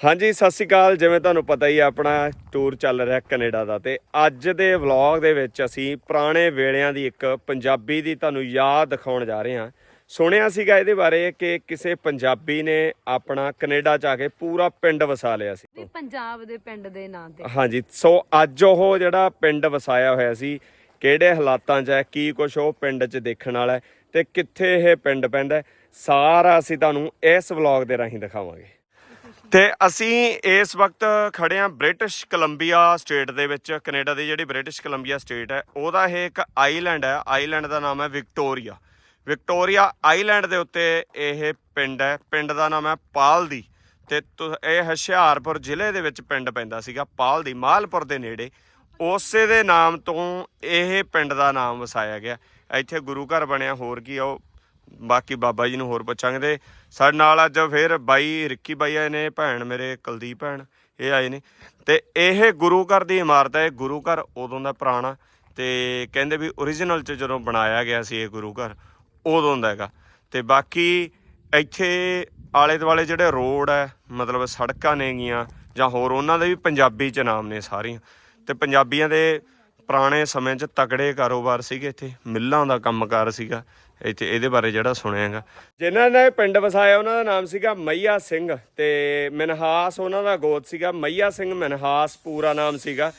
ਹਾਂਜੀ ਸਤਿ ਸ਼੍ਰੀ ਅਕਾਲ। ਜਿਵੇਂ ਤੁਹਾਨੂੰ ਪਤਾ ਹੀ ਆਪਣਾ ਟੂਰ ਚੱਲ ਰਿਹਾ ਕੈਨੇਡਾ ਦਾ ਤੇ ਅੱਜ ਦੇ ਵਲੌਗ ਦੇ ਵਿੱਚ ਅਸੀਂ ਪੁਰਾਣੇ ਵੇਲਿਆਂ ਦੀ ਇੱਕ ਪੰਜਾਬੀ ਦੀ ਤੁਹਾਨੂੰ ਯਾਦ ਦਿਖਾਉਣ ਜਾ ਰਹੇ ਹਾਂ। ਸੁਣਿਆ ਸੀਗਾ ਇਹਦੇ ਬਾਰੇ ਕਿ ਕਿਸੇ ਪੰਜਾਬੀ ਨੇ ਆਪਣਾ ਕੈਨੇਡਾ ਚ ਆ ਕੇ ਪੂਰਾ ਪਿੰਡ ਵਸਾ ਲਿਆ ਸੀ। ਵੀ ਪੰਜਾਬ ਦੇ ਪਿੰਡ ਦੇ ਨਾਂ ਤੇ। ਹਾਂਜੀ ਸੋ ਅੱਜ ਉਹ ਜਿਹੜਾ ਪਿੰਡ ਵਸਾਇਆ ਹੋਇਆ ਸੀ ਕਿਹੜੇ ਹਾਲਾਤਾਂ 'ਚ ਹੈ ਕੀ ਕੁਝ ਉਹ ਪਿੰਡ 'ਚ ਦੇਖਣ ਵਾਲਾ ਹੈ ਤੇ ਕਿੱਥੇ ਇਹ ਪਿੰਡ ਪੈਂਦਾ ਸਾਰਾ ਅਸੀਂ ਤੁਹਾਨੂੰ ਇਸ ਵਲੌਗ ਦੇ ਰਾਹੀਂ ਦਿਖਾਵਾਂਗੇ। ਤੇ ਅਸੀਂ ਇਸ ਵਕਤ ਖੜੇ ਹਾਂ ਬ੍ਰਿਟਿਸ਼ ਕੋਲੰਬੀਆ ਸਟੇਟ ਦੇ ਵਿੱਚ, ਕੈਨੇਡਾ ਦੀ ਜਿਹੜੀ ਬ੍ਰਿਟਿਸ਼ ਕੋਲੰਬੀਆ ਸਟੇਟ ਹੈ, ਉਹਦਾ ਇਹ ਇੱਕ ਆਈਲੈਂਡ ਹੈ, ਆਈਲੈਂਡ ਦਾ ਨਾਮ ਹੈ ਵਿਕਟੋਰੀਆ। ਵਿਕਟੋਰੀਆ ਆਈਲੈਂਡ ਦੇ ਉੱਤੇ ਇਹ ਪਿੰਡ ਹੈ, ਪਿੰਡ ਦਾ ਨਾਮ ਹੈ ਪਾਲਦੀ। ਤੇ ਤੁ- ਇਹ ਹੁਸ਼ਿਆਰਪੁਰ ਜ਼ਿਲ੍ਹੇ ਦੇ ਵਿੱਚ ਪਿੰਡ ਪੈਂਦਾ ਸੀਗਾ, ਪਾਲਦੀ, ਮਾਲਪੁਰ ਦੇ ਨੇੜੇ। ਉਸੇ ਦੇ ਨਾਮ ਤੋਂ ਇਹ ਪਿੰਡ ਦਾ ਨਾਮ ਵਸਾਇਆ ਗਿਆ। ਇੱਥੇ ਗੁਰੂ ਘਰ ਬਣਿਆ, ਹੋਰ ਕੀ ਉਹ ਬਾਕੀ ਬਾਬਾ ਜੀ ਨੂੰ ਹੋਰ ਪੁੱਛਾਂਗੇ ਤੇ ਸਾਡੇ ਨਾਲ ਅੱਜ ਫਿਰ ਬਾਈ ਰਿੱਕੀ ਬਾਈ ਆਏ ਨੇ, ਭੈਣ ਮੇਰੇ ਕੁਲਦੀਪ ਭੈਣ, ਇਹ ਆਏ ਨੇ। ਤੇ ਇਹ ਗੁਰੂ ਘਰ ਦੀ ਇਮਾਰਤ ਹੈ ਇਹ ਗੁਰੂ ਘਰ ਉਦੋਂ ਦਾ ਪੁਰਾਣਾ ਤੇ ਕਹਿੰਦੇ ਵੀ origignal ਚ ਜਦੋਂ ਬਣਾਇਆ ਗਿਆ ਸੀ ਇਹ ਗੁਰੂ ਘਰ, ਉਦੋਂ ਦਾ ਹੈਗਾ। ਤੇ ਬਾਕੀ ਇੱਥੇ ਆਲੇ ਦੁਆਲੇ ਜਿਹੜੇ ਰੋਡ ਹੈ, ਮਤਲਬ ਸੜਕਾਂ ਨੇਗੀਆਂ ਜਾਂ ਹੋਰ ਉਹਨਾਂ ਦੇ ਵੀ ਪੰਜਾਬੀ ਚ ਨਾਮ ਨੇ ਸਾਰੀਆਂ। ਤੇ ਪੰਜਾਬੀਆਂ ਦੇ ਪੁਰਾਣੇ ਸਮੇਂ 'ਚ ਤਕੜੇ ਕਾਰੋਬਾਰ ਸੀਗੇ ਇੱਥੇ, ਮਿੱਲਾਂ ਦਾ ਕੰਮਕਾਰ ਸੀਗਾ। ਇੱਥੇ ਇਹਦੇ ਬਾਰੇ ਜਿਹੜਾ ਸੁਣਿਆਗਾ। ਜਿਨ੍ਹਾਂ ਨੇ ਪਿੰਡ ਵਸਾਇਆ, ਉਹਨਾਂ ਦਾ ਨਾਮ ਸੀਗਾ ਮਈਆ ਸਿੰਘ ਤੇ ਮਨਹਾਸ ਉਹਨਾਂ ਦਾ ਗੋਤ ਸੀਗਾ ਮਈਆ ਸਿੰਘ ਮਨਹਾਸ ਪੂਰਾ ਨਾਮ ਸੀਗਾ।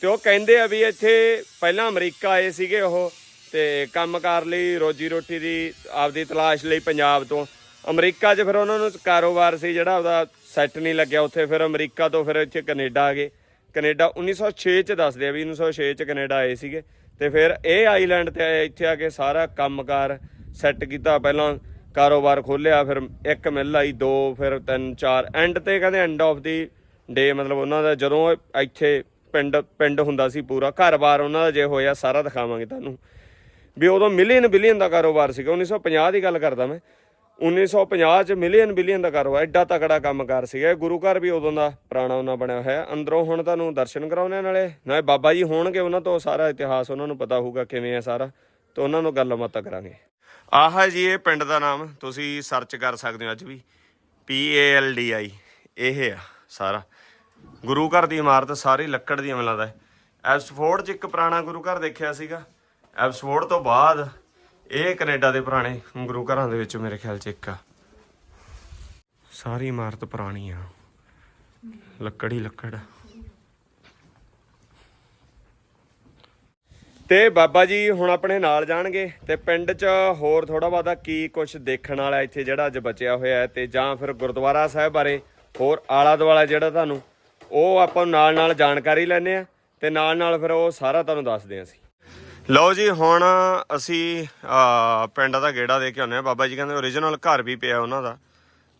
ਤੇ ਉਹ ਕਹਿੰਦੇ ਆ ਵੀ ਇੱਥੇ ਪਹਿਲਾਂ ਅਮਰੀਕਾ ਆਏ ਸੀਗੇ ਉਹ ਤੇ ਕੰਮਕਾਰ ਲਈ ਰੋਜੀ ਰੋਟੀ ਦੀ, ਆਪਦੀ ਤਲਾਸ਼ ਲਈ ਪੰਜਾਬ ਤੋਂ। ਅਮਰੀਕਾ 'ਚ ਫਿਰ ਉਹਨਾਂ ਨੂੰ ਕਾਰੋਬਾਰ ਸੀ ਜਿਹੜਾ ਉਹਦਾ ਸੈੱਟ ਨਹੀਂ ਲੱਗਿਆ। ਉੱਥੇ ਫਿਰ ਅਮਰੀਕਾ ਤੋਂ ਫਿਰ ਇੱਥੇ ਕੈਨੇਡਾ ਆ ਗਏ। ਕੈਨੇਡਾ 1906 ਚ ਦੱਸਦੇ ਆ ਵੀ 1906 ਚ ਕੈਨੇਡਾ ਆਏ ਸੀਗੇ। ਤੇ ਫਿਰ ਇਹ ਆਈਲੈਂਡ ਤੇ ਆਏ, ਇੱਥੇ ਆ ਕੇ ਸਾਰਾ ਕੰਮਕਾਰ ਸੈੱਟ ਕੀਤਾ। ਪਹਿਲਾਂ ਕਾਰੋਬਾਰ ਖੋਲਿਆ ਫਿਰ ਇੱਕ ਮਿਲ ਆਈ, ਦੋ, ਫਿਰ ਤਿੰਨ, ਚਾਰ। ਐਂਡ ਤੇ ਕਹਿੰਦੇ ਐਂਡ ਆਫ ਦੀ ਡੇ ਮਤਲਬ ਉਹਨਾਂ ਦਾ ਜਦੋਂ ਇੱਥੇ ਪਿੰਡ ਪਿੰਡ ਹੁੰਦਾ ਸੀ ਪੂਰਾ, ਘਰ-ਬਾਰ ਉਹਨਾਂ ਦਾ ਜੇ ਹੋਇਆ, ਸਾਰਾ ਦਿਖਾਵਾਂਗੇ ਤੁਹਾਨੂੰ। ਵੀ ਉਦੋਂ ਮਿਲੀਅਨ ਬਿਲੀਅਨ ਦਾ ਕਾਰੋਬਾਰ ਸੀਗਾ 1950 ਦੀ ਗੱਲ ਕਰਦਾ ਮੈਂ। 1950 ਚ ਮਿਲੀਅਨ ਬਿਲੀਅਨ ਦਾ ਕਾਰੋਬਾਰ ਐਡਾ ਤਕੜਾ ਕੰਮਕਾਰ ਸੀਗਾ। ਇਹ ਗੁਰੂ ਘਰ ਵੀ ਉਦੋਂ ਦਾ ਪੁਰਾਣਾ ਉਹਨਾਂ ਬਣਿਆ ਹੋਇਆ। ਹੈ। ਅੰਦਰੋਂ ਹੁਣ ਤੁਹਾਨੂੰ ਦਰਸ਼ਨ ਕਰਾਉਣੇ ਨਾਲੇ। ਨਾਲੇ ਬਾਬਾ ਜੀ ਹੋਣਗੇ, ਉਹਨਾਂ ਤੋਂ ਸਾਰਾ ਇਤਿਹਾਸ ਉਹਨਾਂ ਨੂੰ ਪਤਾ ਹੋਊਗਾ ਕਿਵੇਂ ਹੈ ਸਾਰਾ। ਤੇ ਉਹਨਾਂ ਨੂੰ ਗੱਲਬਾਤਾਂ ਕਰਾਂਗੇ। ਆਹ ਜੀ ਇਹ ਪਿੰਡ ਦਾ ਨਾਮ। ਤੁਸੀਂ ਸਰਚ ਕਰ ਸਕਦੇ ਹੋ ਅੱਜ ਵੀ। ਪੀ ਏ L ਡੀ ਆਈ ਇਹ ਆ ਸਾਰਾ। ਗੁਰੂ ਘਰ ਦੀ ਇਮਾਰਤ ਸਾਰੀ ਲੱਕੜ ਦੀ ਮਿਲਦਾ ਹੈ ਐਬਸਫੋਰਡ 'ਚ ਇੱਕ ਪੁਰਾਣਾ ਗੁਰੂ ਘਰ ਦੇਖਿਆ ਸੀਗਾ। ਐਬਸਫੋਰਡ ਤੋਂ ਬਾਅਦ ਇਹ ਕੈਨੇਡਾ ਦੇ ਪੁਰਾਣੇ ਗੁਰੂ ਘਰਾਂ ਦੇ ਵਿੱਚ ਮੇਰੇ ਖਿਆਲ 'ਚ ਇੱਕ ਆ। ਸਾਰੀ ਇਮਾਰਤ ਪੁਰਾਣੀ ਆ। ਲੱਕੜ ਹੀ ਲੱਕੜ। ਆ। ਤੇ ਬਾਬਾ ਜੀ ਹੁਣ ਆਪਣੇ ਨਾਲ ਜਾਣਗੇ ਤੇ ਪਿੰਡ 'ਚ ਹੋਰ ਥੋੜਾ ਬਹੁਤਾ ਕੀ ਕੁਝ ਦੇਖਣ ਵਾਲਾ ਇੱਥੇ ਜਿਹੜਾ ਅੱਜ ਬਚਿਆ ਹੋਇਆ ਹੈ ਤੇ ਜਾਂ ਫਿਰ ਗੁਰਦੁਆਰਾ ਸਾਹਿਬ ਬਾਰੇ ਹੋਰ ਆਲਾ ਦੁਆਲਾ ਜਿਹੜਾ ਤੁਹਾਨੂੰ ਉਹ ਆਪਾਂ ਨਾਲ ਨਾਲ ਜਾਣਕਾਰੀ ਲੈਣੇ ਆ ਤੇ ਨਾਲ ਨਾਲ ਫਿਰ ਉਹ ਸਾਰਾ ਤੁਹਾਨੂੰ ਦੱਸਦੇ ਆ ਅਸੀਂ। ਲਓ ਜੀ, ਹੁਣ ਅਸੀਂ ਪਿੰਡ ਦਾ ਗੇੜਾ ਦੇ ਕੇ ਆਉਂਦੇ ਆ ਬਾਬਾ ਜੀ ਕਹਿੰਦੇ origignal ਘਰ ਵੀ ਪਿਆ ਉਹਨਾਂ ਦਾ।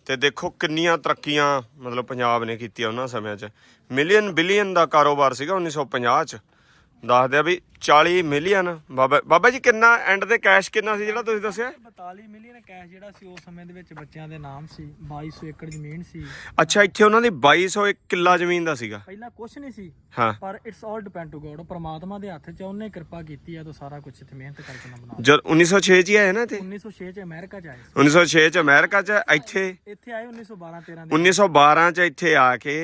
ਤੇ ਦੇਖੋ ਕਿੰਨੀਆਂ ਤਰੱਕੀਆਂ ਮਤਲਬ ਪੰਜਾਬ ਨੇ ਕੀਤੀਆਂ ਉਹਨਾਂ ਸਮਿਆਂ 'ਚ। ਮਿਲੀਅਨ ਬਿਲੀਅਨ ਦਾ ਕਾਰੋਬਾਰ ਸੀਗਾ 1950 'ਚ। ਦੱਸਦੇ ਆ ਵੀ 40 ਮਿਲੀਅਨ। ਬਾਬਾ ਬਾਬਾ ਜੀ ਕਿੰਨਾ ਐਂਡ ਤੇ ਕੈਸ਼ ਕਿੰਨਾ ਸੀ ਜਿਹੜਾ ਤੁਸੀਂ ਦੱਸਿਆ? 42 ਮਿਲੀਅਨ ਕੈਸ਼ ਜਿਹੜਾ ਸੀ ਉਸ ਸਮੇਂ ਦੇ ਵਿੱਚ ਬੱਚਿਆਂ ਦੇ ਨਾਮ ਸੀ। 2200 ਏਕੜ ਜ਼ਮੀਨ ਸੀ। ਅੱਛਾ ਇੱਥੇ ਉਹਨਾਂ ਦੀ 2200 ਇੱਕ ਕਿੱਲਾ ਜ਼ਮੀਨ ਦਾ ਸੀਗਾ। ਪਹਿਲਾਂ ਕੁਝ ਨਹੀਂ ਸੀ ਹਾਂ। ਪਰ it's all depend to God ਪ੍ਰਮਾਤਮਾ ਦੇ ਹੱਥ 'ਚ ਉਹਨੇ ਕਿਰਪਾ ਕੀਤੀ ਆ ਤਾਂ ਸਾਰਾ ਕੁਝ ਇੱਥੇ ਮਿਹਨਤ ਕਰਕੇ ਨਾ ਬਣਾ ਜਦ 1906 'ਚ ਹੀ ਆਏ ਨਾ ਤੇ 1906 'ਚ ਅਮਰੀਕਾ 'ਚ ਆਏ ਸੀ। 1906 'ਚ ਅਮਰੀਕਾ 'ਚ ਇੱਥੇ? ਇੱਥੇ ਆਏ 1912 13 ਦੇ 1912 'ਚ ਇੱਥੇ ਆ ਕੇ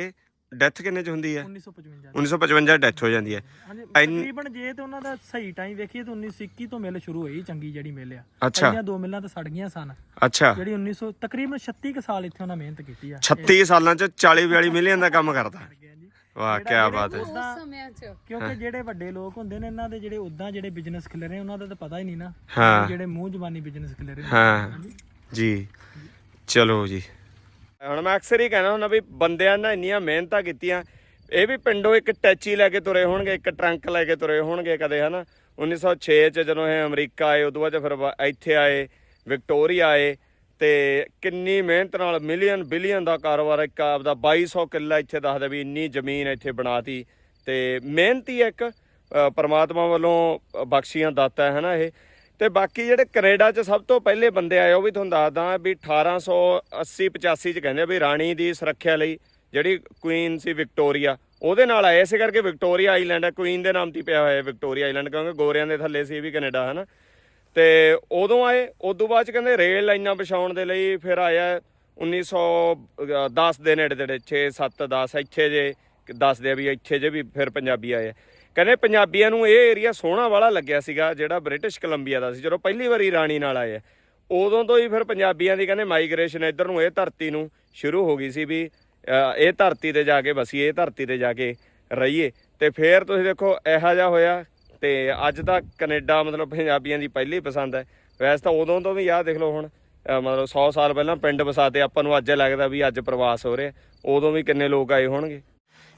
ਡੈਥ ਕਿੰਨੇ 'ਚ ਹੁੰਦੀ ਹੈ 1955 1955 ਡੈਥ ਹੋ ਜਾਂਦੀ ਹੈ ਹਾਂਜੀ ਤਕਰੀਬਨ ਜੇ ਤੇ ਉਹਨਾਂ ਦਾ ਸਹੀ ਟਾਈਮ ਵੇਖੀਏ ਤਾਂ 1921 ਤੋਂ ਮਿਲ ਸ਼ੁਰੂ ਹੋਈ ਚੰਗੀ ਜਿਹੜੀ ਮਿਲ ਆ। ਅੱਛਾ। ਪਹਿਲੀਆਂ ਦੋ ਮਿਲਾਂ ਤਾਂ ਸੜ ਗਈਆਂ ਸਨ। ਅੱਛਾ। ਜਿਹੜੀ 1900 ਤਕਰੀਬਨ 36 ਕੁ ਸਾਲ ਇੱਥੇ ਉਹਨਾਂ ਮਿਹਨਤ ਕੀਤੀ ਆ। 36 ਸਾਲਾਂ 'ਚ 40 42 ਮਿਲੀਅਨ ਦਾ ਕੰਮ ਕਰਦਾ। ਵਾਹ ਕੀ ਬਾਤ ਹੈ। ਉਸ ਸਮਿਆਂ 'ਚ। ਕਿਉਂਕਿ ਜਿਹੜੇ ਵੱਡੇ ਲੋਕ ਹੁੰਦੇ ਨੇ ਇਹਨਾਂ ਦੇ ਜਿਹੜੇ ਉਦਾਂ ਜਿਹੜੇ ਬਿਜ਼ਨਸ ਖਿਲਰੇ ਉਹਨਾਂ ਦਾ ਤਾਂ ਪਤਾ ਹੀ ਨਹੀਂ ਨਾ। ਹਾਂ। ਜਿਹੜੇ ਮੂੰਹ ਜ਼ਬਾਨੀ ਬਿਜ਼ਨਸ ਖਿਲਰੇ ਹਾਂ। ਜੀ। ਚਲੋ ਜੀ। ਹੁਣ ਮੈਂ ਅਕਸਰ ਹੀ ਕਹਿਣਾ ਹੁੰਦਾ ਵੀ ਬੰਦਿਆਂ ਨੇ ਇੰਨੀਆਂ ਮਿਹਨਤਾਂ ਕੀਤੀਆਂ, ਇਹ ਵੀ ਪਿੰਡੋਂ ਇੱਕ ਟੈਚੀ ਲੈ ਕੇ ਤੁਰੇ ਹੋਣਗੇ, ਇੱਕ ਟਰੰਕ ਲੈ ਕੇ ਤੁਰੇ ਹੋਣਗੇ ਕਦੇ, ਹਨਾ? 1906 ਚ ਜਦੋਂ ਇਹ ਅਮਰੀਕਾ ਆਏ, ਉਦੋਂ ਬਾਅਦ ਫਿਰ ਵਾ- ਇੱਥੇ ਆਏ, ਵਿਕਟੋਰੀਆ ਆਏ, ਤੇ ਕਿੰਨੀ ਮਿਹਨਤ ਨਾਲ ਮਿਲੀਅਨ, ਬਿਲੀਅਨ ਦਾ ਕਾਰੋਬਾਰ, ਇੱਕ ਆਪਦਾ 2200 ਕਿੱਲਾ ਇੱਥੇ ਦੱਸਦਾ ਵੀ ਇੰਨੀ ਜ਼ਮੀਨ ਇੱਥੇ ਬਣਾਤੀ, ਤੇ ਮਿਹਨਤੀ ਇੱਕ ਪਰਮਾਤਮਾ ਵੱਲੋਂ ਬਖਸ਼ੀਆਂ ਦਾਤਾ ਹੈ ਨਾ ਇਹ। ਤੇ ਬਾਕੀ ਜਿਹੜੇ ਕੈਨੇਡਾ 'ਚ ਸਭ ਤੋਂ ਪਹਿਲੇ ਬੰਦੇ ਆਏ, ਉਹ ਵੀ ਤੁਹਾਨੂੰ ਦੱਸਦਾ ਵੀ 1880 85 'ਚ ਕਹਿੰਦੇ ਵੀ ਰਾਣੀ ਦੀ ਸੁਰੱਖਿਆ ਲਈ ਜਿਹੜੀ ਕੁਈਨ ਸੀ ਵਿਕਟੋਰੀਆ ਉਹਦੇ ਨਾਲ ਆਏ ਇਸੇ ਕਰਕੇ ਵਿਕਟੋਰੀਆ ਆਈਲੈਂਡ ਹੈ ਕੁਈਨ ਦੇ ਨਾਮ ਤੇ ਪਿਆ ਹੋਇਆ ਹੈ ਵਿਕਟੋਰੀਆ ਆਈਲੈਂਡ ਕਿਉਂਕਿ ਗੋਰਿਆਂ ਦੇ ਥੱਲੇ ਸੀ ਇਹ ਵੀ ਕੈਨੇਡਾ ਹੈ ਨਾ ਤੇ ਉਦੋਂ ਆਏ, ਉਦੋਂ ਬਾਅਦ ਚ ਕਹਿੰਦੇ ਰੇਲ ਲਾਈਨਾਂ ਵਿਛਾਉਣ ਦੇ ਲਈ ਫਿਰ ਆਇਆ 1910 ਦੇ ਨੇੜੇ ਤੇੜੇ 6 7 10 ਇੱਥੇ ਜੇ, ਦੱਸਦੇ ਆ ਵੀ ਇੱਥੇ ਜੇ ਵੀ ਫਿਰ ਪੰਜਾਬੀ ਆਏ ਕਹਿੰਦੇ ਪੰਜਾਬੀਆਂ ਨੂੰ ਇਹ ਏਰੀਆ ਸੋਹਣਾ ਵਾਲਾ ਲੱਗਿਆ ਸੀਗਾ, ਜਿਹੜਾ ਬ੍ਰਿਟਿਸ਼ ਕੋਲੰਬੀਆ ਦਾ ਸੀ, ਜਦੋਂ ਪਹਿਲੀ ਵਾਰੀ ਰਾਣੀ ਨਾਲ ਆਏ ਉਦੋਂ ਤੋਂ ਹੀ ਫਿਰ ਪੰਜਾਬੀਆਂ ਦੀ ਕਹਿੰਦੇ ਮਾਈਗ੍ਰੇਸ਼ਨ ਇੱਧਰ ਨੂੰ, ਇਹ ਧਰਤੀ ਨੂੰ ਸ਼ੁਰੂ ਹੋ ਗਈ ਸੀ ਵੀ ਇਹ ਧਰਤੀ ਤੇ ਜਾ ਕੇ ਬਸੀਏ, ਇਹ ਧਰਤੀ ਤੇ ਜਾ ਕੇ ਰਹੀਏ। ਤੇ ਫਿਰ ਤੁਸੀਂ ਦੇਖੋ, ਇਹੋ ਜਿਹਾ ਹੋਇਆ ਤੇ ਅੱਜ ਤਾਂ ਕੈਨੇਡਾ ਮਤਲਬ ਪੰਜਾਬੀਆਂ ਦੀ ਪਹਿਲੀ ਪਸੰਦ ਹੈ। ਵੈਸੇ ਤਾਂ ਉਦੋਂ ਤੋਂ ਵੀ ਆਹ ਦੇਖ ਲਓ ਹੁਣ ਮਤਲਬ 100 ਸਾਲ ਪਹਿਲਾਂ ਪਿੰਡ ਵਸਾਤੇ ਆਪਾਂ ਨੂੰ ਅੱਜ ਲੱਗਦਾ ਵੀ ਅੱਜ ਪ੍ਰਵਾਸ ਹੋ ਰਿਹਾ। ਉਦੋਂ ਵੀ ਕਿੰਨੇ ਲੋਕ ਆਏ ਹੋਣਗੇ।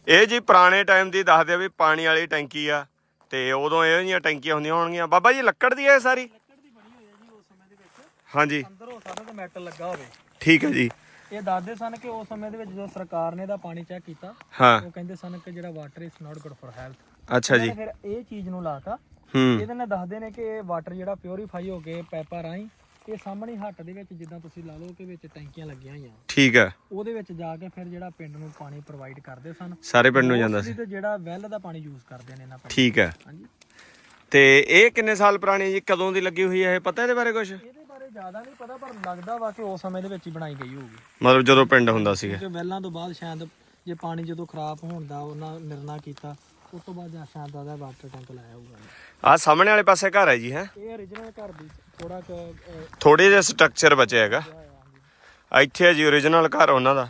ਇਹ ਜੀ ਪੁਰਾਣੇ ਟਾਈਮ ਦੀ ਦੱਸਦੇ ਆ ਵੀ ਪਾਣੀ ਵਾਲੀ ਟੈਂਕੀ ਆ ਤੇ ਉਦੋਂ ਇਹੋ ਜਿਹੀਆਂ ਟੈਂਕੀਆਂ ਹੁੰਦੀਆਂ ਹੋਣਗੀਆਂ। ਬਾਬਾ ਜੀ ਲੱਕੜ ਦੀ ਹੈ ਇਹ ਸਾਰੀ? ਲੱਕੜ ਦੀ ਬਣੀ ਹੋਈ ਹੈ ਜੀ ਉਸ ਸਮੇਂ ਦੇ ਵਿੱਚ ਹਾਂਜੀ। ਅੰਦਰ ਹੋ ਸਕਦਾ ਤੇ ਮੈਟਲ ਲੱਗਾ ਹੋਵੇ। ਠੀਕ ਹੈ ਜੀ। ਇਹ ਦੱਸਦੇ ਸਨ ਕਿ ਉਸ ਸਮੇਂ ਦੇ ਵਿੱਚ ਜਦੋਂ ਸਰਕਾਰ ਨੇ ਇਹਦਾ ਪਾਣੀ ਚੈੱਕ ਕੀਤਾ ਹਾਂ। ਉਹ ਕਹਿੰਦੇ ਸਨ ਕਿ ਜਿਹੜਾ water is not good for health ਅੱਛਾ ਜੀ। ਫਿਰ ਇਹ ਚੀਜ਼ ਨੂੰ ਲਾਤਾ। ਹੂੰ। ਇਹਦੇ ਨਾਲ ਦੱਸਦੇ ਨੇ ਕਿ ਇਹ ਵਾਟਰ ਜਿਹੜਾ ਪਿਉਰੀਫਾਈ ਹੋ ਕੇ ਪੈਪਾਂ ਰਾਹੀਂ ਇਹ ਸਾਹਮਣੀ ਹੱਟ ਦੇ ਵਿੱਚ ਜਿੱਦਾਂ ਤੁਸੀਂ ਲਾ ਲਓ ਕਿ ਵਿੱਚ ਟੈਂਕੀਆਂ ਲੱਗੀਆਂ ਹੋਈਆਂ। ਠੀਕ ਹੈ। ਉਹਦੇ ਵਿੱਚ ਜਾ ਕੇ ਫਿਰ ਜਿਹੜਾ ਪਿੰਡ ਨੂੰ ਪਾਣੀ ਪ੍ਰੋਵਾਈਡ ਕਰਦੇ ਸਨ। ਸਾਰੇ ਪਿੰਡ ਨੂੰ ਜਾਂਦਾ ਸੀ। ਤੇ ਜਿਹੜਾ ਵੈਲ ਦਾ ਪਾਣੀ ਯੂਜ਼ ਕਰਦੇ ਨੇ ਇਹਨਾਂ ਪਿੰਡ ਠੀਕ ਹੈ। ਹਾਂਜੀ। ਤੇ ਇਹ ਕਿੰਨੇ ਸਾਲ ਪੁਰਾਣੀ ਜੀ ਕਦੋਂ ਦੀ ਲੱਗੀ ਹੋਈ ਹੈ ਇਹ? ਪਤਾ ਇਹਦੇ ਬਾਰੇ ਕੁਝ ਇਹਦੇ ਬਾਰੇ ਜ਼ਿਆਦਾ ਨਹੀਂ ਪਤਾ ਪਰ ਲੱਗਦਾ ਵਾ ਕਿ ਉਸ ਸਮੇਂ ਦੇ ਵਿੱਚ ਹੀ ਬਣਾਈ ਗਈ ਹੋਊਗੀ। ਮਤਲਬ ਜਦੋਂ ਪਿੰਡ ਹੁੰਦਾ ਸੀਗਾ। ਕਿਉਂਕਿ ਵੈਲਾਂ ਤੋਂ ਬਾਅਦ ਸ਼ਾਇਦ ਜੇ ਪਾਣੀ ਜਦੋਂ ਖਰਾਬ ਹੋਣ ਦਾ ਉਹਨਾਂ ਨਿਰਣਾ ਕੀਤਾ ਉਸ ਤੋਂ ਬਾਅਦ ਸ਼ਾਇਦ ਉਹਦਾ ਵਾਟਰ ਟੈਂਕ ਲਾਇਆ ਹੋਊਗਾ। ਆ ਸਾਹਮਣੇ ਵਾਲੇ ਪਾਸੇ ਘਰ ਹੈ ਜੀ ਹੈ? ਇਹ origignal ਘਰ ਦੀ ਥੋੜਾ ਕੁ ਥੋੜੇ ਜਿਹਾ ਸਟਰਕਚਰ ਬਚਿਆ ਹੈਗਾ। ਇੱਥੇ ਹੈ ਜੀ origignal ਘਰ ਉਹਨਾਂ ਦਾ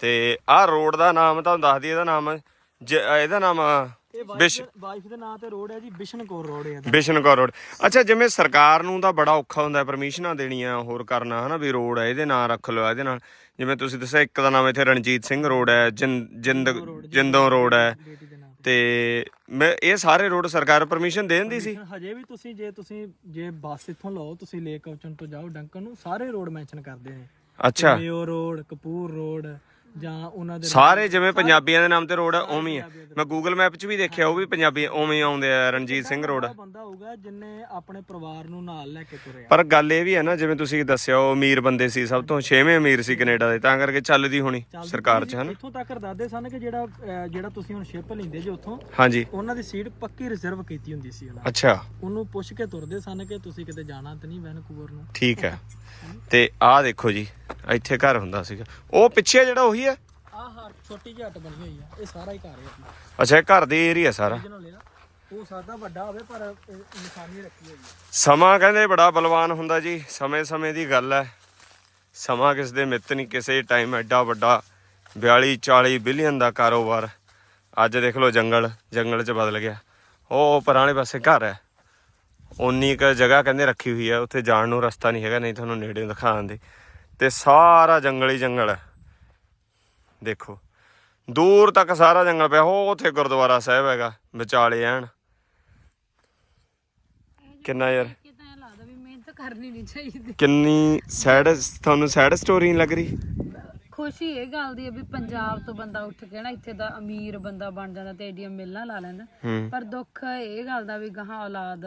ਤੇ ਆਹ ਰੋਡ ਦਾ ਨਾਮ ਤੁਹਾਨੂੰ ਦੱਸ ਦਈਏ ਇਹਦਾ ਨਾਮ ਜ- ਇਹਦਾ ਨਾਮ ਬਿਸ਼ ਵਾਈਫ ਦੇ ਨਾਂ ਤੇ ਰੋਡ ਹੈ ਜੀ ਬਿਸ਼ਨਕੌਰ ਰੋਡ ਹੈ ਇਹਦਾ। ਬਿਸ਼ਨ ਕੌਰ ਰੋਡ ਅੱਛਾ ਜਿਵੇਂ ਸਰਕਾਰ ਨੂੰ ਤਾਂ ਬੜਾ ਔਖਾ ਹੁੰਦਾ ਪਰਮਿਸ਼ਨਾਂ ਦੇਣੀਆਂ ਹੋਰ ਕਰਨਾ ਹਨਾ ਵੀ ਰੋਡ ਹੈ ਇਹਦੇ ਨਾਂ ਰੱਖ ਲਓ ਇਹਦੇ ਨਾਲ ਜਿਵੇਂ ਤੁਸੀਂ ਦੱਸਿਆ ਇੱਕ ਦਾ ਨਾਮ ਇੱਥੇ ਰਣਜੀਤ ਸਿੰਘ ਰੋਡ ਹੈ ਜਿੰਦ ਜਿੰਦ ਜਿੰਦੋਂ ਰੋਡ ਹੈ ਬੇਟੀ ਦੇ ਨਾਂ ਤੇ ਮੈਂ ਇਹ ਸਾਰੇ ਰੋਡ ਸਰਕਾਰ ਪਰਮਿਸ਼ਨ ਦੇ ਦਿੰਦੀ ਸੀ। ਹਜੇ ਵੀ ਤੁਸੀਂ ਜੇ ਤੁਸੀਂ ਜੇ ਬੱਸ ਇੱਥੋਂ ਲਓ ਤੁਸੀਂ ਲੇਕ ਔਚਨ ਤੋਂ ਜਾਓ ਡੰਕਨ ਨੂੰ ਸਾਰੇ ਰੋਡ ਮੈਂਸ਼ਨ ਕਰਦੇ ਨੇ। ਅੱਛਾ। ਮੇਓ ਰੋਡ ਕਪੂਰ ਰੋਡ ਜਾਂ ਉਹਨਾਂ ਦੇ ਸਾਰੇ ਜਿਵੇਂ ਪੰਜਾਬੀਆਂ ਦੇ ਨਾਮ ਤੇ ਰੋਡ ਉਵੇਂ ਹੀ ਆ। ਮੈਂ ਗੂਗਲ ਮੈਪ 'ਚ ਵੀ ਦੇਖਿਆ ਉਹ ਵੀ ਪੰਜਾਬੀ ਉਵੇਂ ਹੀ ਆਉਂਦੇ ਆ ਰਣਜੀਤ ਸਿੰਘ ਰੋਡ। ਉਹ ਬੰਦਾ ਹੋਊਗਾ ਜਿਨੇ ਆਪਣੇ ਪਰਿਵਾਰ ਨੂੰ ਨਾਲ ਲੈ ਕੇ ਤੁਰਿਆ ਪਰ ਗੱਲ ਇਹ ਵੀ ਹੈ ਨਾ ਜਿਵੇਂ ਤੁਸੀਂ ਦੱਸਿਆ ਉਹ ਅਮੀਰ ਬੰਦੇ ਸੀ ਸਭ ਤੋਂ ਛੇਵੇਂ ਅਮੀਰ ਸੀ ਕੈਨੇਡਾ ਦੇ ਤਾਂ ਕਰਕੇ ਚੱਲਦੀ ਹੋਣੀ ਸਰਕਾਰ 'ਚ ਹਨਾ? ਇੱਥੋਂ ਤੱਕ ਦੱਸਦੇ ਸਨ ਕਿ ਜਿਹੜਾ ਅਹ, ਜਿਹੜਾ ਤੁਸੀਂ ਹੁਣ ਸ਼ਿਪ ਲੈਂਦੇ ਜੇ ਉੱਥੋਂ ਹਾਂਜੀ। ਉਹਨਾਂ ਦੀ ਸੀਟ ਪੱਕੀ ਰਿਜ਼ਰਵ ਕੀਤੀ ਹੁੰਦੀ ਸੀ ਉਹਨਾਂ ਨੇ। ਅੱਛਾ। ਉਹਨੂੰ ਪੁੱਛ ਕੇ ਤੁਰਦੇ ਸਨ ਕਿ ਤੁਸੀਂ ਕਿਤੇ ਜਾਣਾ ਤੇ ਨਹੀਂ ਵੈਨਕੂਵਰ ਨੂੰ। ਠੀਕ ਹੈ। ਤੇ ਆਹ ਦੇਖੋ ਜੀ ਇੱਥੇ ਘਰ ਹੁੰਦਾ ਸੀਗਾ। ਉਹ ਪਿੱਛੇ ਜਿਹੜਾ ਉਹੀ ਹੈ? ਆਹ ਹਰ ਛੋਟੀ ਜਿਹੀ ਹੱਟ ਬਣੀ ਹੋਈ ਆ। ਇਹ ਸਾਰਾ ਹੀ ਘਰ ਹੈ ਆਪਣਾ। ਅੱਛਾ ਇਹ ਘਰ ਦੀ ਏਰੀਆ ਸਾਰਾ? Original ਆ ਉਹ ਸਾਦਾ ਵੱਡਾ ਹੋਵੇ ਪਰ ਇਹ ਇਨਸਾਨੀ ਰੱਖੀ ਹੋਈ ਆ। ਸਮਾਂ ਕਹਿੰਦੇ ਬੜਾ ਬਲਵਾਨ ਹੁੰਦਾ ਜੀ। ਸਮੇਂ-ਸਮੇਂ ਦੀ ਗੱਲ ਹੈ। ਸਮਾਂ ਕਿਸ ਦੇ ਮਿੱਤ ਨਹੀਂ ਕਿਸੇ ਟਾਈਮ ਐਡਾ ਵੱਡਾ 42 40 ਬਿਲੀਅਨ ਦਾ ਕਾਰੋਬਾਰ। ਅੱਜ ਦੇਖ ਲਓ ਜੰਗਲ ਜੰਗਲ 'ਚ ਬਦਲ ਗਿਆ। ਉਹ ਪੁਰਾਣੇ ਪਾਸੇ ਘਰ ਹੈ। ਉਨੀ ਕੁ ਜਗ੍ਹਾ ਕਹਿੰਦੇ ਰੱਖੀ ਹੋਈ ਹੈ। ਉੱਥੇ ਜਾਣ ਨੂੰ ਰਸਤਾ ਨਹੀਂ ਹੈਗਾ ਨਹੀਂ ਤੁਹਾਨੂੰ ਨੇੜੇ ਦਿਖਾ ਦਿੰਦੇ ਤੇ ਸਾਰਾ ਜੰਗਲ ਹੀ ਜੰਗਲ। ਹੈ ਦੇਖੋ ਦੂਰ ਤੱਕ ਸਾਰਾ ਜੰਗਲ ਪਿਆ। ਉਹ ਉੱਥੇ ਗੁਰਦੁਆਰਾ ਸਾਹਿਬ ਹੈਗਾ ਵਿਚਾਲੇ ਐਨ। ਕਿੰਨਾ ਯਾਰ? ਕਿ ਤਾਂ ਇਹ ਲੱਗਦਾ ਵੀ ਮਿਹਨਤ ਕਰਨੀ ਨਹੀਂ ਚਾਹੀਦੀ। ਕਿੰਨੀ ਸੈਡ ਤੁਹਾਨੂੰ ਸੈਡ ਸਟੋਰੀ ਨਹੀਂ ਲੱਗ ਰਹੀ? ਖੁਸ਼ੀ ਇਹ ਗੱਲ ਦੀ ਹੈ ਵੀ ਪੰਜਾਬ ਤੋਂ ਬੰਦਾ ਉੱਠ ਕੇ ਨਾ ਇੱਥੇ ਦਾ ਅਮੀਰ ਬੰਦਾ ਬਣ ਜਾਂਦਾ ਤੇ ਏਡੀਆਂ ਮਿਲਾਂ ਲਾ ਲੈਂਦਾ। ਹੂੰ। ਪਰ ਦੁੱਖ ਇਹ ਗੱਲ ਦਾ ਵੀ ਗਾਹਾਂ ਔਲਾਦ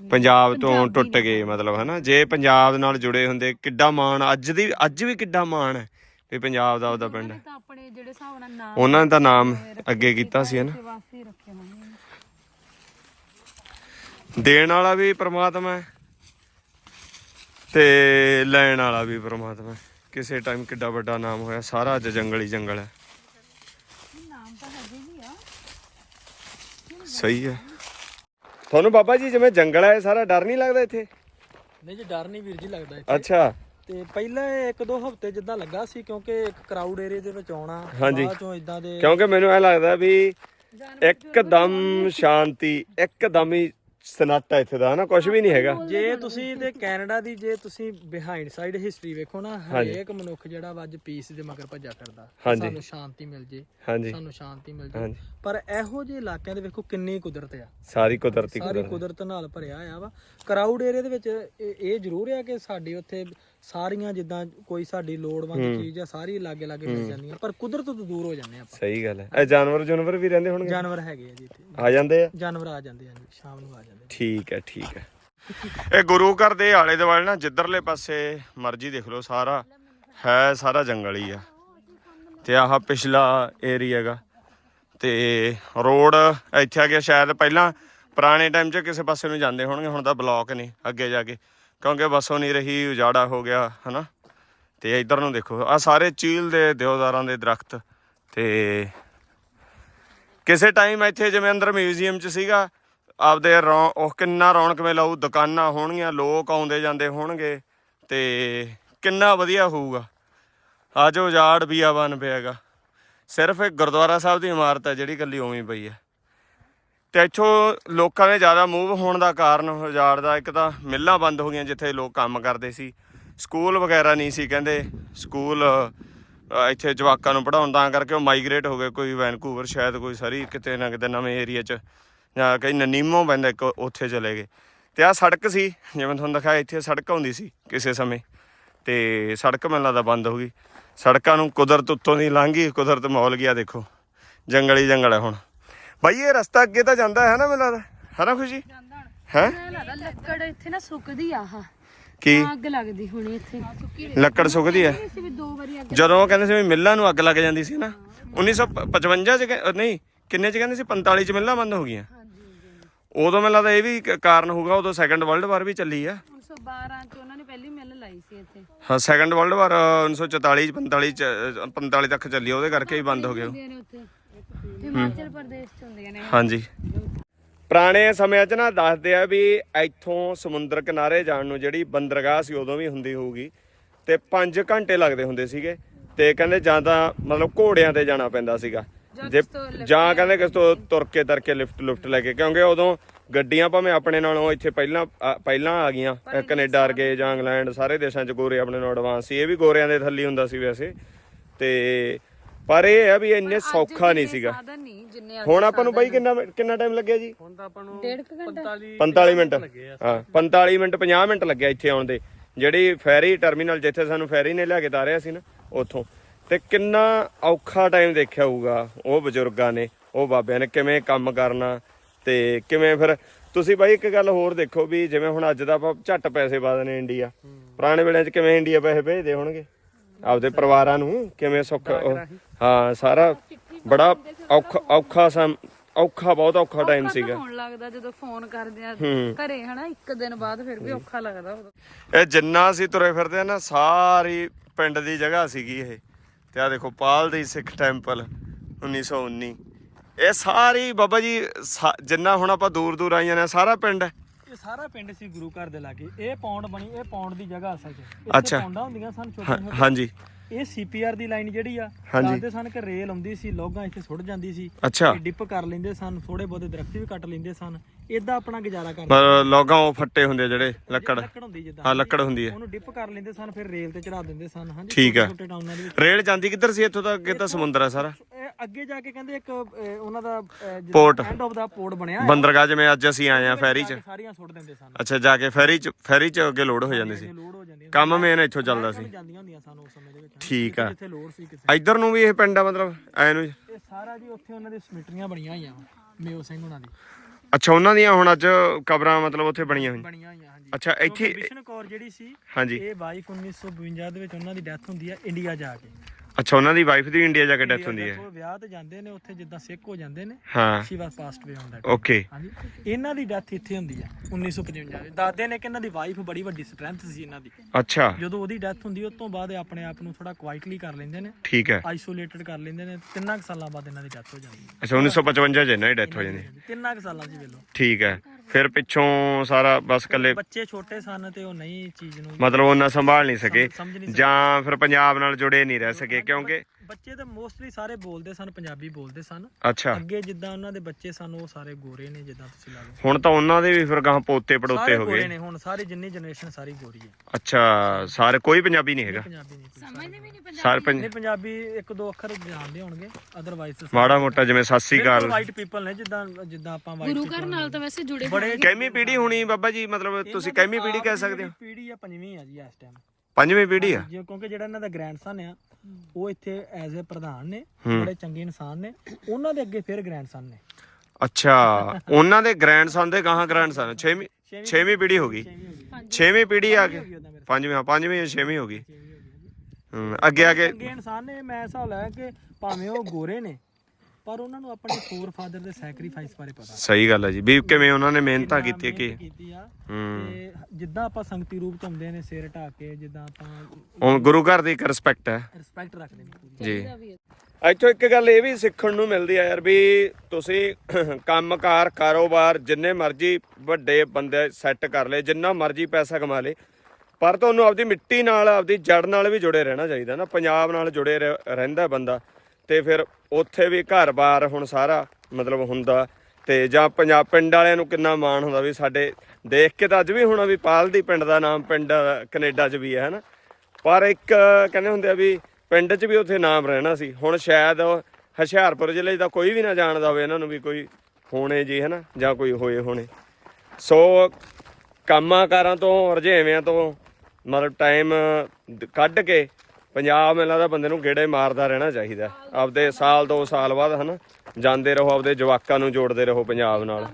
ਪੰਜਾਬ ਤੋਂ ਟੁੱਟ ਗਏ ਮਤਲਬ ਹਨਾ ਜੇ ਪੰਜਾਬ ਨਾਲ ਜੁੜੇ ਹੁੰਦੇ ਕਿੱਡਾ ਮਾਣ ਅੱਜ ਦੀ ਅੱਜ ਵੀ ਕਿੱਡਾ ਮਾਣ ਹੈ ਵੀ ਪੰਜਾਬ ਦਾ ਉਹਦਾ ਪਿੰਡ ਹੈ। ਤਾਂ ਆਪਣੇ ਜਿਹੜੇ ਹਿਸਾਬ ਨਾਲ ਨਾਮ ਉਹਨਾਂ ਨੇ ਤਾਂ ਨਾਮ ਅੱਗੇ ਕੀਤਾ ਸੀ ਹਨਾ। ਦੇ ਵਾਸਤੇ ਹੀ ਰੱਖੇ ਹੋਣਗੇ ਦੇਣ ਵਾਲਾ ਵੀ ਪ੍ਰਮਾਤਮਾ ਹੈ ਤੇ ਲੈਣ ਵਾਲਾ ਵੀ ਪ੍ਰਮਾਤਮਾ ਹੈ। ਕਿਸੇ ਟਾਈਮ ਕਿੱਡਾ ਵੱਡਾ ਨਾਮ ਹੋਇਆ ਸਾਰਾ ਅੱਜ ਜੰਗਲ ਹੀ ਜੰਗਲ ਹੈ। ਨਾਮ ਤਾਂ ਹਜੇ ਵੀ ਆ। ਸਹੀ ਹੈ। ਤੁਹਾਨੂੰ ਬਾਬਾ ਜੀ ਜਿਵੇਂ ਜੰਗਲ ਹੈ ਸਾਰਾ ਡਰ ਨਹੀਂ ਲੱਗਦਾ ਇੱਥੇ? ਨਹੀਂ ਜੀ ਡਰ ਨਹੀਂ ਵੀਰ ਜੀ ਲੱਗਦਾ ਇੱਥੇ। ਅੱਛਾ। ਤੇ ਪਹਿਲਾਂ ਇਹ ਇੱਕ ਦੋ ਹਫ਼ਤੇ ਜਿੱਦਾਂ ਲੱਗਾ ਸੀ ਕਿਉਂਕਿ ਇੱਕ ਕਰਾਊਡ ਏਰੀਆ ਦੇ ਵਿੱਚ ਆਉਣਾ। ਬਾਅਦ ਚੋਂ ਇਦਾਂ ਦੇ ਕਿਉਂਕਿ ਮੈਨੂੰ ਐ ਲੱਗਦਾ ਵੀ ਇੱਕਦਮ ਸ਼ਾਂਤੀ ਇੱਕਦਮ ਹੀ ਸਨਾਟਾ ਇੱਥੇ ਦਾ ਹਨਾ? ਕੁਝ ਵੀ ਨਹੀਂ ਹੈਗਾ। ਜੇ ਤੁਸੀਂ ਤੇ ਕੈਨੇਡਾ ਦੀ ਜੇ ਤੁਸੀਂ ਬਿਹਾਈਂਡ ਸਾਈਡ ਹਿਸਟਰੀ ਵੇਖੋ ਨਾ ਹਰੇਕ ਮਨੁੱਖ ਜਿਹੜਾ ਵਾ ਅੱਜ ਪੀਸ ਦੇ ਮਗਰ ਭੱਜਾ ਫਿਰਦਾ। ਸਾਨੂੰ ਸ਼ਾਂਤੀ ਮਿਲ ਜੇ ਸਾਨੂੰ ਸ਼ਾਂਤੀ ਮਿਲ ਜੇ। ਪਰ ਇਹੋ ਜਿਹੇ ਇਲਾਕਿਆਂ ਦੇ ਵੇਖੋ ਕਿੰਨੀ ਕੁਦਰਤ ਆ। ਸਾਰੀ ਕੁਦਰਤੀ ਸਾਰੀ ਕੁਦਰਤ। ਨਾਲ ਭਰਿਆ ਆ ਵਾ। ਕਰਾਊਡ ਏਰੀਆ ਦੇ ਵਿੱਚ ਇਹ ਜ਼ਰੂਰ ਆ ਕਿ ਸਾਡੇ ਉੱਥੇ ਸਾਰੀਆਂ ਜਿੱਦਾਂ ਕੋਈ ਸਾਡੀ ਲੋੜਵੰਦ ਚੀਜ਼ ਆ ਸਾਰੀ ਲਾਗੇ ਲਾਗੇ ਮਿਲ ਜਾਂਦੀਆਂ ਪਰ ਕੁਦਰਤ ਤੋਂ ਦੂਰ ਹੋ ਜਾਂਦੇ ਆਪਾਂ। ਸਹੀ ਗੱਲ ਹੈ। ਇਹ ਜਾਨਵਰ ਜਾਨਵਰ ਵੀ ਰਹਿੰਦੇ ਹੋਣਗੇ? ਜਾਨਵਰ ਹੈਗੇ ਆ ਜੀ ਇੱਥੇ। ਆ ਜਾਂਦੇ ਆ? ਜਾਨਵਰ ਆ ਜਾਂਦੇ ਆ ਜੀ ਸ਼ਾਮ ਨੂੰ ਆ ਜਾਂਦੇ ਠੀਕ ਹੈ ਠੀਕ ਹੈ। ਇਹ ਗੁਰੂ ਘਰ ਦੇ ਆਲੇ ਦੁਆਲੇ ਨਾ ਜਿੱਧਰਲੇ ਪਾਸੇ ਮਰਜ਼ੀ ਦੇਖ ਲਓ ਸਾਰਾ ਹੈ ਸਾਰਾ ਜੰਗਲ ਹੀ ਆ। ਤੇ ਆਹ ਪਿਛਲਾ ਏਰੀਆ ਹੈਗਾ। ਤੇ ਰੋਡ ਇੱਥੇ ਆ ਗਿਆ ਸ਼ਾਇਦ ਪਹਿਲਾਂ ਪੁਰਾਣੇ ਟਾਈਮ 'ਚ ਕਿਸੇ ਪਾਸੇ ਨੂੰ ਜਾਂਦੇ ਹੋਣਗੇ ਹੁਣ ਤਾਂ ਬਲੌਕ ਨੇ ਅੱਗੇ ਜਾ ਕੇ। ਕਿਉਂਕਿ ਬੱਸੋਂ ਨਹੀਂ ਰਹੀ, ਉਜਾੜਾ ਹੋ ਗਿਆ, ਹਨਾ? ਤੇ ਇਧਰ ਨੂੰ ਦੇਖੋ ਆ ਸਾਰੇ ਚੀਲ ਦੇ ਦਿਓਦਾਰਾਂ ਦੇ ਦਰਖਤ ਤੇ ਕਿਸੇ ਟਾਈਮ ਇੱਥੇ ਜਿਵੇਂ ਅੰਦਰ ਮਿਊਜ਼ੀਅਮ 'ਚ ਸੀਗਾ, ਆਪਦੇ ਰੌ- ਉਹ ਕਿੰਨਾ ਰੌਣਕ ਮੇਲਾ ਹੋਊ, ਦੁਕਾਨਾਂ ਹੋਣਗੀਆਂ, ਲੋਕ ਆਉਂਦੇ ਜਾਂਦੇ ਹੋਣਗੇ ਤੇ ਕਿੰਨਾ ਵਧੀਆ ਹੋਊਗਾ। ਆ ਜੋ ਉਜਾੜ ਬੀਆਬਾਨ ਪਿਆਗਾ ਸਿਰਫ ਇੱਕ ਗੁਰਦੁਆਰਾ ਸਾਹਿਬ ਦੀ ਇਮਾਰਤ ਹੈ, ਜਿਹੜੀ ਇਕੱਲੀ ਉਵੇਂ ਪਈ ਹੈ। ਤੇ ਇੱਥੋਂ ਲੋਕਾਂ ਦੇ ਜ਼ਿਆਦਾ ਮੂਵ ਹੋਣ ਦਾ ਕਾਰਨ ਉਜਾੜ ਦਾ ਇੱਕ ਤਾਂ ਮਿੱਲਾਂ ਬੰਦ ਹੋ ਗਈਆਂ ਜਿੱਥੇ ਲੋਕ ਕੰਮ ਕਰਦੇ ਸੀ। ਸਕੂਲ ਵਗੈਰਾ ਨਹੀਂ ਸੀ ਕਹਿੰਦੇ। ਸਕੂਲ ਇੱਥੇ ਜਵਾਕਾਂ ਨੂੰ ਪੜਾਉਣ ਤਾਂ ਕਰਕੇ ਉਹ ਮਾਈਗ੍ਰੇਟ ਹੋ ਗਏ ਕੋਈ ਵੈਨਕੂਵਰ ਸ਼ਾਇਦ ਕੋਈ ਸਰੀ ਕਿਤੇ ਨਾ ਕਿਤੇ ਨਵੇਂ ਏਰੀਆ 'ਚ ਜਾਂ ਕਈ ਨਨੀਮੋ ਪੈਂਦਾ ਇੱਕ ਉੱਥੇ ਚਲੇ ਗਏ। ਤੇ ਆ ਸੜਕ ਸੀ, ਜਿਵੇਂ ਤੁਹਾਨੂੰ ਦਿਖਾਇਆ, ਇੱਥੇ ਸੜਕ ਹੁੰਦੀ ਸੀ ਕਿਸੇ ਸਮੇਂ। ਤੇ ਸੜਕ ਮੈਨੂੰ ਲੱਗਦਾ ਬੰਦ ਹੋ ਗਈ। ਸੜਕਾਂ ਨੂੰ ਕੁਦਰਤ ਉੱਤੋਂ ਦੀ ਲੰਘ ਕੁਦਰਤ ਮੌਲ ਗਿਆ ਦੇਖੋ। ਜੰਗਲੀ ਜੰਗਲ ਹੈ ਹੁਣ। ਬਾਈ ਇਹ ਰਸਤਾ ਅੱਗੇ ਤਾਂ ਜਾਂਦਾ ਹੈ ਨਾ ਮੈਨੂੰ ਲੱਗਦਾ। ਹੈ ਨਾ ਖੁਸ਼ੀ? ਹੈ? ਲੱਗਦਾ ਲੱਕੜ ਇੱਥੇ ਨਾ ਸੁੱਕਦੀ ਆ ਆਹ। ਕੀ? ਅੱਗ ਲੱਗਦੀ ਹੋਣੀ ਇੱਥੇ। ਲੱਕੜ ਸੁੱਕਦੀ ਹੈ ਅਸੀਂ ਵੀ ਦੋ ਵਾਰੀ ਅੱਗ ਜਦੋਂ ਕਹਿੰਦੇ ਸੀ ਵੀ ਮਿੱਲਾਂ ਨੂੰ ਅੱਗ ਲੱਗ ਜਾਂਦੀ ਸੀ ਨਾ 1955 ਚ ਕਹਿ- ਨਹੀਂ ਕਿੰਨੇ ਚ ਕਹਿੰਦੇ ਸੀ? 45 ਚ ਮਿੱਲਾਂ ਬੰਦ ਹੋ ਗਈਆਂ। ਉਦੋਂ ਮੈਨੂੰ ਲੱਗਦਾ ਇਹ ਵੀ ਇੱਕ ਕਾਰਨ ਹੋਊਗਾ ਉਦੋਂ ਸੈਕੰਡ ਵਰਲਡ ਵਾਰ ਵੀ ਚੱਲੀ ਆ। 1912 ਚ ਉਹਨਾਂ ਨੇ ਪਹਿਲੀ ਮਿਲ ਲਾਈ ਸੀ ਇੱਥੇ। ਹਾਂ ਸੈਕੰਡ ਵਰਲਡ ਵਾਰ 1944 ਚ 45 ਚ ਅ, 45 ਤੱਕ ਚੱਲੀ ਉਹਦੇ ਕਰਕੇ ਹੀ ਬੰਦ ਹੋ ਗਿਆ। ਉਹ। ਹੁੰਦੀਆਂ ਨੇ ਉੱਥੇ। ਹਿਮਾਚਲ ਪ੍ਰਦੇਸ਼ ਚ ਹੁੰਦੀਆਂ ਨੇ ਹਾਂਜੀ। ਪੁਰਾਣੇ ਸਮਿਆਂ 'ਚ ਨਾ ਦੱਸਦੇ ਆ ਵੀ ਇੱਥੋਂ ਸਮੁੰਦਰ ਕਿਨਾਰੇ ਜਾਣ ਨੂੰ ਜਿਹੜੀ ਬੰਦਰਗਾਹ ਸੀ ਉਦੋਂ ਵੀ ਹੁੰਦੀ ਹੋਊਗੀ ਤੇ 5 ਘੰਟੇ ਲੱਗਦੇ ਹੁੰਦੇ ਸੀਗੇ ਤੇ ਕਹਿੰਦੇ ਜਾਂ ਤਾਂ ਮਤਲਬ ਘੋੜਿਆਂ ਤੇ ਜਾਣਾ ਪੈਂਦਾ ਸੀਗਾ। ਜੇ ਜਾਂ ਕਹਿੰਦੇ ਕਿਸ ਤੋਂ ਤੁਰ ਕੇ ਤਰ ਕੇ ਲਿਫਟ ਲੁਫਟ ਲੈ ਕੇ ਕਿਉਂਕਿ ਉਦੋਂ ਗੱਡੀਆਂ ਭਾਵੇਂ ਆਪਣੇ ਨਾਲੋਂ ਇੱਥੇ ਪਹਿਲਾਂ ਪਹਿਲਾਂ ਆ ਗਈਆਂ ਕੈਨੇਡਾ ਵਰਗੇ ਜਾਂ ਇੰਗਲੈਂਡ ਸਾਰੇ ਦੇਸ਼ਾਂ 'ਚ ਗੋਰੇ ਆਪਣੇ ਨਾਲੋਂ ਐਡਵਾਂਸ ਸੀ ਇਹ ਵੀ ਗੋਰਿਆਂ ਦੇ ਥੱਲੇ ਹੁੰਦਾ ਸੀ ਵੈਸੇ। ਤੇ ਪਰ ਇਹ ਹੈ ਵੀ ਇੰਨੇ ਸੌਖਾ ਨਹੀਂ ਸੀਗਾ। ਸਾਧਨ ਨਹੀਂ ਜਿੰਨੇ ਹੁਣ ਆਪਾਂ ਨੂੰ ਬਾਈ ਕਿੰਨਾ ਕਿੰਨਾ ਟਾਈਮ ਲੱਗਿਆ ਜੀ? ਹੁਣ ਤਾਂ ਆਪਾਂ ਨੂੰ ਡੇਢ ਕੁ ਘੰਟਾ। 45 ਮਿੰਟ। ਹਾਂ 45 ਮਿੰਟ 50 ਮਿੰਟ ਲੱਗਿਆ ਇੱਥੇ ਆਉਣ ਦੇ। ਜਿਹੜੀ ਫੈਰੀ ਟਰਮੀਨਲ ਜਿੱਥੇ ਸਾਨੂੰ ਫੈਰੀ ਨੇ ਲਿਆ ਕੇ ਤਾਰਿਆ ਸੀ ਨਾ ਉੱਥੋਂ। ਤੇ ਕਿੰਨਾ ਔਖਾ ਟਾਈਮ ਦੇਖਿਆ ਹੋਊਗਾ ਉਹ ਬਜ਼ੁਰਗਾਂ ਨੇ ਉਹ ਬਾਬਿਆਂ ਨੇ ਕਿਵੇਂ ਕੰਮ ਕਰਨਾ ਤੇ ਕਿਵੇਂ ਫਿਰ ਤੁਸੀਂ ਬਾਈ ਇੱਕ ਗੱਲ ਹੋਰ ਦੇਖੋ ਵੀ ਜਿਵੇਂ ਹੁਣ ਅੱਜ ਦਾ ਆਪਾਂ ਝੱਟ ਪੈਸੇ ਪਾ ਦਿੰਦੇ ਇੰਡੀਆ। ਪੁਰਾਣੇ ਵੇਲਿਆਂ 'ਚ ਕਿਵੇਂ ਇੰਡੀਆ ਪੈਸੇ ਭੇਜਦੇ ਹੋਣਗੇ? ਆਪਦੇ ਪਰਿਵਾਰਾਂ ਨੂੰ ਕਿਵੇਂ ਸੁੱਖ ਉਹ- ਹਾਂ ਸਾਰਾ ਬੜਾ ਔਖਾ ਔਖਾ ਸਮ ਔਖਾ ਬਹੁਤ ਔਖਾ ਟਾਈਮ ਸੀਗਾ। ਹੁਣ ਲੱਗਦਾ ਜਦੋਂ ਫੋਨ ਕਰਦੇ ਆ। ਘਰੇ ਹਨਾ ਇੱਕ ਦਿਨ ਬਾਅਦ ਫਿਰ ਵੀ ਔਖਾ ਲੱਗਦਾ ਉਦੋਂ। ਇਹ ਜਿੰਨਾ ਅਸੀਂ ਤੁਰੇ ਫਿਰਦੇ ਆ ਨਾ ਸਾਰੀ ਪਿੰਡ ਦੀ ਜਗ੍ਹਾ ਸੀਗੀ ਇਹ। ਤੇ ਆ ਦੇਖੋ ਪਾਲ ਦੀ ਸਿੱਖ ਟੈਂਪਲ 1919 ਇਹ ਸਾਰੀ ਬਾਬਾ ਜੀ ਜਿੰਨਾ ਹੁਣ ਆਪਾਂ ਦੂਰ ਦੂਰ ਆਈਆਂ ਨੇ ਸਾਰਾ ਪਿੰਡ ਹੈ? ਇਹ ਸਾਰਾ ਪਿੰਡ ਸੀ ਗੁਰੂ ਘਰ ਦੇ ਲਾਗੇ। ਇਹ ਪੌਂਡ ਬਣੀ ਇਹ ਪੌਂਡ ਦੀ ਜਗ੍ਹਾ ਅਸਲ 'ਚ। ਅੱਛਾ। ਪੌਂਡਾਂ ਹੁੰਦੀਆਂ ਸਨ ਛੋਟੀਆਂ ਹਾਂਜੀ। ਇਹ ਸੀਪੀਆਰ ਦੀ ਲਾਈਨ ਜਿਹੜੀ ਆ ਹਾਂਜੀ। ਦੱਸਦੇ ਸਨ ਕਿ ਰੇਲ ਆਉਂਦੀ ਸੀ ਲੋਗਾਂ ਇੱਥੇ ਸੁੱਟ ਜਾਂਦੀ ਸੀ ਅੱਛਾ। ਡਿਪ ਕਰ ਲੈਂਦੇ ਸਨ ਥੋੜੇ ਬਹੁਤੇ ਦਰਖਤ ਵੀ ਕੱਟ ਲੈਂਦੇ ਸਨ। ਇਦਾਂ ਆਪਣਾ ਗੁਜ਼ਾਰਾ ਕਰਦੇ ਪਰ ਲੋਗਾਂ ਉਹ ਫੱਟੇ ਹੁੰਦੇ ਆ ਜਿਹੜੇ ਲੱਕੜ। ਲੱਕੜ ਹੁੰਦੀ ਜਿੱਦਾਂ। ਹਾਂ ਲੱਕੜ ਹੁੰਦੀ ਹੈ ਉਹਨੂੰ ਡਿਪ ਕਰ ਲੈਂਦੇ ਸਨ ਫਿਰ ਰੇਲ ਤੇ ਚੜਾ ਦਿੰਦੇ ਸਨ। ਹਾਂਜੀ ਠੀਕ ਆ। ਛੋਟੇ ਟਾਊਨਾਂ ਦੇ ਵਿੱਚ। ਰੇਲ ਜਾਂਦੀ ਕਿੱਧਰ ਸੀ? ਇੱਥੋਂ ਤੱਕ ਅੱਗੇ ਤਾਂ ਸਮੁੰਦਰ ਹੈ ਸਾਰਾ। ਇਹ ਅੱਗੇ ਜਾ ਕੇ ਕਹਿੰਦੇ ਇੱਕ ਅਹ, ਉਹਨਾਂ ਦਾ Port। End of the port ਬਣਿਆ ਬੰਦਰਗਾਹ ਜਿਵੇਂ ਅੱਜ ਅਸੀਂ ਆਏ ਆ ਫੈਰੀ 'ਚ। ਸਾਰੀਆਂ ਸੁੱਟ ਦਿੰਦੇ ਸਨ। ਅੱਛਾ ਜਾ ਕੇ ਫੈਰੀ 'ਚ ਫੈਰੀ 'ਚ ਅੱਗੇ ਲੋਡ ਹੋ ਜਾਂਦੀ ਸੀ। ਹੋ ਜਾਂਦੀਆਂ ਕੰਮ ਮੇਨ ਇੱਥੋਂ ਚੱਲਦਾ ਸੀ। ਜਾਂਦੀਆਂ ਹੁੰਦੀਆਂ ਸਨ ਉਸ ਸਮੇਂ ਦੇ ਵਿੱਚ ਠੀਕ ਆ। ਜਿੱਥੇ ਲੋਡ ਸੀ ਕਿਸੇ ਇੱਧਰ ਨੂੰ ਵੀ ਇਹ ਪਿੰਡ ਆ ਮਤਲਬ ਐ ਨੂੰ? ਇਹ ਸਾਰਾ ਜੀ ਉੱਥੇ ਉਹਨਾਂ ਦੀ ਸਮਿਟਰੀਆਂ ਬਣੀਆਂ ਹੋਈਆਂ ਮੇਓ ਸਿੰਘ ਉਹਨਾਂ ਦੀ। ਅੱਛਾ ਉਹਨਾਂ ਦੀਆਂ ਹੁਣ ਅੱਜ ਕਬਰਾਂ ਮਤਲਬ ਉੱਥੇ ਬਣੀਆਂ ਹੋਈਆਂ? ਬਣੀਆਂ ਹੋਈਆਂ ਹਾਂਜੀ। ਅੱਛਾ ਇੱਥੇ ਬਿਸ਼ਨ ਕੌਰ ਜਿਹੜੀ ਸੀ ਹਾਂਜੀ। ਇਹ ਵਾਈਫ 1952 ਦੇ ਵਿੱਚ ਉਹਨਾਂ ਦੀ ਡੈਥ ਹੁੰਦੀ ਹੈ ਇੰਡੀਆ ਜਾ ਕੇ। ਅੱਛਾ ਉਹਨਾਂ ਦੀ ਵਾਈਫ ਦੀ ਇੰਡੀਆ ਜਾ ਕੇ ਡੈਥ ਹੁੰਦੀ ਹੈ। ਉਹ ਵਿਆਹ ਤੇ ਜਾਂਦੇ ਨੇ ਉੱਥੇ ਜਿੱਦਾਂ ਸਿੱਖ ਹੋ ਜਾਂਦੇ ਨੇ ਹਾਂ। ਸ਼ੀ ਵਾਸ ਪਾਸਟ ਵੇ ਹੁੰਦਾ ਓਕੇ ਹਾਂਜੀ। ਇਹਨਾਂ ਦੀ ਡੈਥ ਇੱਥੇ ਹੁੰਦੀ ਹੈ 1955 ਦੇ ਦਾਦੇ ਨੇ ਕਿ ਇਹਨਾਂ ਦੀ ਵਾਈਫ ਬੜੀ ਵੱਡੀ ਸਟਰੈਂਥ ਸੀ ਇਹਨਾਂ ਦੀ। ਅੱਛਾ। ਜਦੋਂ ਉਹਦੀ ਡੈਥ ਹੁੰਦੀ ਉਸ ਤੋਂ ਬਾਅਦ ਆਪਣੇ ਆਪ ਨੂੰ ਥੋੜਾ ਕੁਆਇਟਲੀ ਕਰ ਲੈਂਦੇ ਨੇ। ਠੀਕ ਹੈ। ਆਈਸੋਲੇਟਡ ਕਰ ਲੈਂਦੇ ਨੇ। ਤਿੰਨਾਂ ਕੁ ਸਾਲਾਂ ਬਾਅਦ ਇਹਨਾਂ ਦੀ ਡੈਥ ਹੋ ਜਾਂਦੀ ਹੈ। ਅੱਛਾ 1955 ਚ ਇਹਨਾਂ ਦੀ ਡੈਥ ਹੋ ਜਾਂਦੀ ਹੈ। ਤਿੰਨਾਂ ਕੁ ਸਾਲਾਂ 'ਚ ਵੇਲੋ ਠੀਕ ਹੈ। ਫਿਰ ਪਿੱਛੋਂ ਸਾਰਾ ਬਸ ਕੱਲੇ ਬੱਚੇ ਛੋਟੇ ਸਨ ਤੇ ਉਹ ਨਹੀਂ ਚੀਜ਼ ਨੂੰ ਮਤਲਬ ਉਹਨਾਂ ਸੰਭਾਲ ਨਹੀਂ ਸਕੇ ਸਮਝ ਨਹੀਂ ਜਾਂ ਫਿਰ ਪੰਜਾਬ ਨਾਲ ਜੁੜੇ ਨਹੀਂ ਰਹਿ ਸਕੇ ਕਿਉਂਕਿ ਬੱਚੇ ਤਾਂ ਮੋਸਟਲੀ ਸਾਰੇ ਬੋਲਦੇ ਸਨ ਪੰਜਾਬੀ ਬੋਲਦੇ ਸਨ। ਅੱਛਾ। ਅੱਗੇ ਜਿੱਦਾਂ ਉਹਨਾਂ ਦੇ ਬੱਚੇ ਸਨ ਉਹ ਸਾਰੇ ਗੋਰੇ ਨੇ ਜਿੱਦਾਂ ਤੁਸੀਂ ਲਾ ਲਓ। ਹੁਣ ਤਾਂ ਉਹਨਾਂ ਦੇ ਵੀ ਫਿਰ ਗਾਂ ਪੋਤੇ ਪੜੋਤੇ ਸਾਰੇ ਹੋ ਗੋਰੇ ਗਏ ਨੇ ਹੁਣ ਸਾਰੀ ਜਿੰਨੀ ਜਨਰੇਸ਼ਨ ਸਾਰੀ ਗੋਰੀ ਹੈ। ਅੱਛਾ ਸਾਰੇ ਕੋਈ ਪੰਜਾਬੀ ਨਹੀਂ ਹੈਗਾ। ਪੰਜਾਬੀ ਨਹੀਂ ਕੋਈ ਸਮਝਦੇ ਵੀ ਨਹੀਂ ਪੰਜਾਬੀ। ਸਾਰੇ ਪੰਜ ਨਹੀਂ ਪੰਜਾਬੀ ਇੱਕ ਦੋ ਅੱਖਰ ਜਾਣਦੇ ਹੋਣਗੇ ਅਦਰਵਾਈਜ਼ ਮਾੜਾ ਮੋਟਾ ਜਿਵੇਂ ਸਤਿ ਸ੍ਰੀ ਅਕਾਲ। ਵਾਈਟ ਪੀਪਲ ਨੇ ਜਿੱਦਾਂ ਜਿੱਦਾਂ ਆਪਾਂ ਵਾਈਟ ਗੁਰੂ ਘਰ ਨਾਲ ਤਾਂ ਵੈਸੇ ਜੁੜੇ ਬੜੇ ਕੈਮੀ ਪੀੜੀ ਹੋਣੀ ਬਾਬਾ ਜੀ ਮਤਲਬ ਤੁਸੀਂ ਕੈਮੀ ਪੀੜੀ ਕਹਿ ਸਕਦੇ ਹੋ। ਪੀੜੀ ਆ ਪੰਜਵੀਂ ਆ ਜੀ ਇਸ ਟਾਈਮ ਪੰਜਵੀਂ ਪੀੜੀ ਆ? ਜੇ ਕਿਉਂਕਿ ਜਿਹੜਾ ਇਹਨਾਂ ਦਾ ਗ੍ਰੈਂਡਸਨ ਆ ਉਹ ਇੱਥੇ ਐਜ਼ ਅ ਪ੍ਰਧਾਨ ਨੇ। ਬੜੇ ਚੰਗੇ ਇਨਸਾਨ ਨੇ। ਉਹਨਾਂ ਦੇ ਅੱਗੇ ਫਿਰ ਗ੍ਰੈਂਡਸਨ ਨੇ। ਅੱਛਾ ਉਹਨਾਂ ਦੇ ਗ੍ਰੈਂਡਸਨ ਦੇ ਗਾਹਾਂ ਗ੍ਰੈਂਡਸਨ ਛੇਵੀਂ ਛੇਵੀਂ ਪੀੜੀ। ਹੋ ਗਈ। ਛੇਵੀਂ ਹੋ ਗਈ। ਹਾਂਜੀ। ਛੇਵੀਂ ਪੀੜੀ ਆ ਮੇਰੇ। ਪੰਜਵੀਂ ਹਾਂ ਪੰਜਵੀਂ ਜਾਂ ਛੇਵੀਂ ਹੋ ਗਈ। ਹੋ ਅੱਗੇ ਆ ਕੇ ਚੰਗੇ ਇਨਸਾਨ ਨੇ ਮੈਂ ਹਿਸਾਬ ਲਾਇਆ ਕਿ ਭਾਵੇਂ ਉਹ ਗੋਰੇ ਨੇ ਪਰ ਉਹਨਾਂ ਨੂੰ ਆਪਣੇ ਫੋਰ ਫਾਦਰ ਦੇ ਸੈਕਰੀਫਾਈਸ ਬਾਰੇ ਪਤਾ। ਸਹੀ ਗੱਲ ਹੈ ਜੀ। ਵੀ ਕਿਵੇਂ ਉਹਨਾਂ ਨੇ ਮਿਹਨਤਾਂ ਕੀਤੀਆਂ ਕਿ ਮਿਹਨਤ ਕੀਤੀ ਆ ਹੂੰ। ਤੇ ਜਿੱਦਾਂ ਆਪਾਂ ਸੰਗਤੀ ਰੂਪ ਚ ਆਉਂਦੇ ਨੇ ਸਿਰ ਢਾ ਕੇ ਜਿੱਦਾਂ ਆਪਾਂ ਹੁਣ ਗੁਰੂ ਘਰ ਦੀ ਇੱਕ ਰਿਸਪੈਕਟ ਹੈ। ਰਿਸਪੈਕਟ ਰੱਖਦੇ ਨੇ ਪੂਰੀ। ਜੀ। ਇੱਥੋਂ ਇੱਕ ਗੱਲ ਇਹ ਵੀ ਸਿੱਖਣ ਨੂੰ ਮਿਲਦੀ ਆ ਯਾਰ ਵੀ ਤੁਸੀਂ ਕੰਮਕਾਰ ਕਾਰੋਬਾਰ ਜਿੰਨੇ ਮਰਜ਼ੀ ਵੱਡੇ ਬੰਦੇ ਸੈੱਟ ਕਰ ਲਏ ਜਿੰਨਾ ਮਰਜ਼ੀ ਪੈਸਾ ਕਮਾ ਲੇ ਪਰ ਤੁਹਾਨੂੰ ਆਪਦੀ ਮਿੱਟੀ ਨਾਲ ਆਪਦੀ ਜੜ ਨਾਲ ਵੀ ਜੁੜੇ ਰਹਿਣਾ ਚਾਹੀਦਾ ਨਾ। ਪੰਜਾਬ ਨਾਲ ਜੁੜੇ ਰਹਿ- ਰਹਿੰਦਾ ਬੰਦਾ। ਤੇ ਫਿਰ ਉੱਥੇ ਵੀ ਘਰ-ਬਾਰ ਹੁਣ ਸਾਰਾ ਮਤਲਬ ਹੁੰਦਾ। ਤੇ ਜਾਂ ਪੰਜਾਬ ਪਿੰਡ ਵਾਲਿਆਂ ਨੂੰ ਕਿੰਨਾ ਮਾਣ ਹੁੰਦਾ ਵੀ ਸਾਡੇ ਦੇਖ ਕੇ ਤਾਂ ਅੱਜ ਵੀ ਹੋਣਾ ਵੀ ਪਾਲ ਦੀ ਪਿੰਡ ਦਾ ਨਾਮ, ਪਿੰਡ ਕੈਨੇਡਾ 'ਚ ਵੀ ਹੈ, ਹਨਾ। ਪਰ ਇੱਕ ਕਹਿੰਦੇ ਹੁੰਦੇ ਆ ਵੀ ਪਿੰਡ 'ਚ ਵੀ ਉੱਥੇ ਨਾਮ ਰਹਿਣਾ ਸੀ। ਹੁਣ ਸ਼ਾਇਦ ਹੁਸ਼ਿਆਰਪੁਰ ਜ਼ਿਲ੍ਹੇ 'ਚ ਤਾਂ ਕੋਈ ਵੀ ਨਾ ਜਾਣਦਾ ਹੋਵੇ ਇਹਨਾਂ ਨੂੰ ਵੀ ਕੋਈ ਹੋਣੇ ਜੀ, ਹਨਾ, ਜਾਂ ਕੋਈ ਹੋਏ ਹੋਣੇ। ਸੋ ਕੰਮਾਂ ਕਾਰਾਂ ਤੋਂ, ਰੁਝੇਵਿਆਂ ਤੋਂ ਮਤਲਬ ਟਾਈਮ ਕੱਢ ਕੇ ਪੰਜਾਬ ਮੈਨੂੰ ਲੱਗਦਾ ਬੰਦੇ ਨੂੰ ਗੇੜੇ ਮਾਰਦਾ ਰਹਿਣਾ ਚਾਹੀਦਾ। ਆਪਦੇ ਸਾਲ ਦੋ ਸਾਲ ਬਾਅਦ ਹਨਾ, ਜਾਂਦੇ ਰਹੋ, ਆਪਦੇ ਜਵਾਕਾਂ ਨੂੰ ਜੋੜਦੇ ਰਹੋ ਪੰਜਾਬ ਨਾਲ।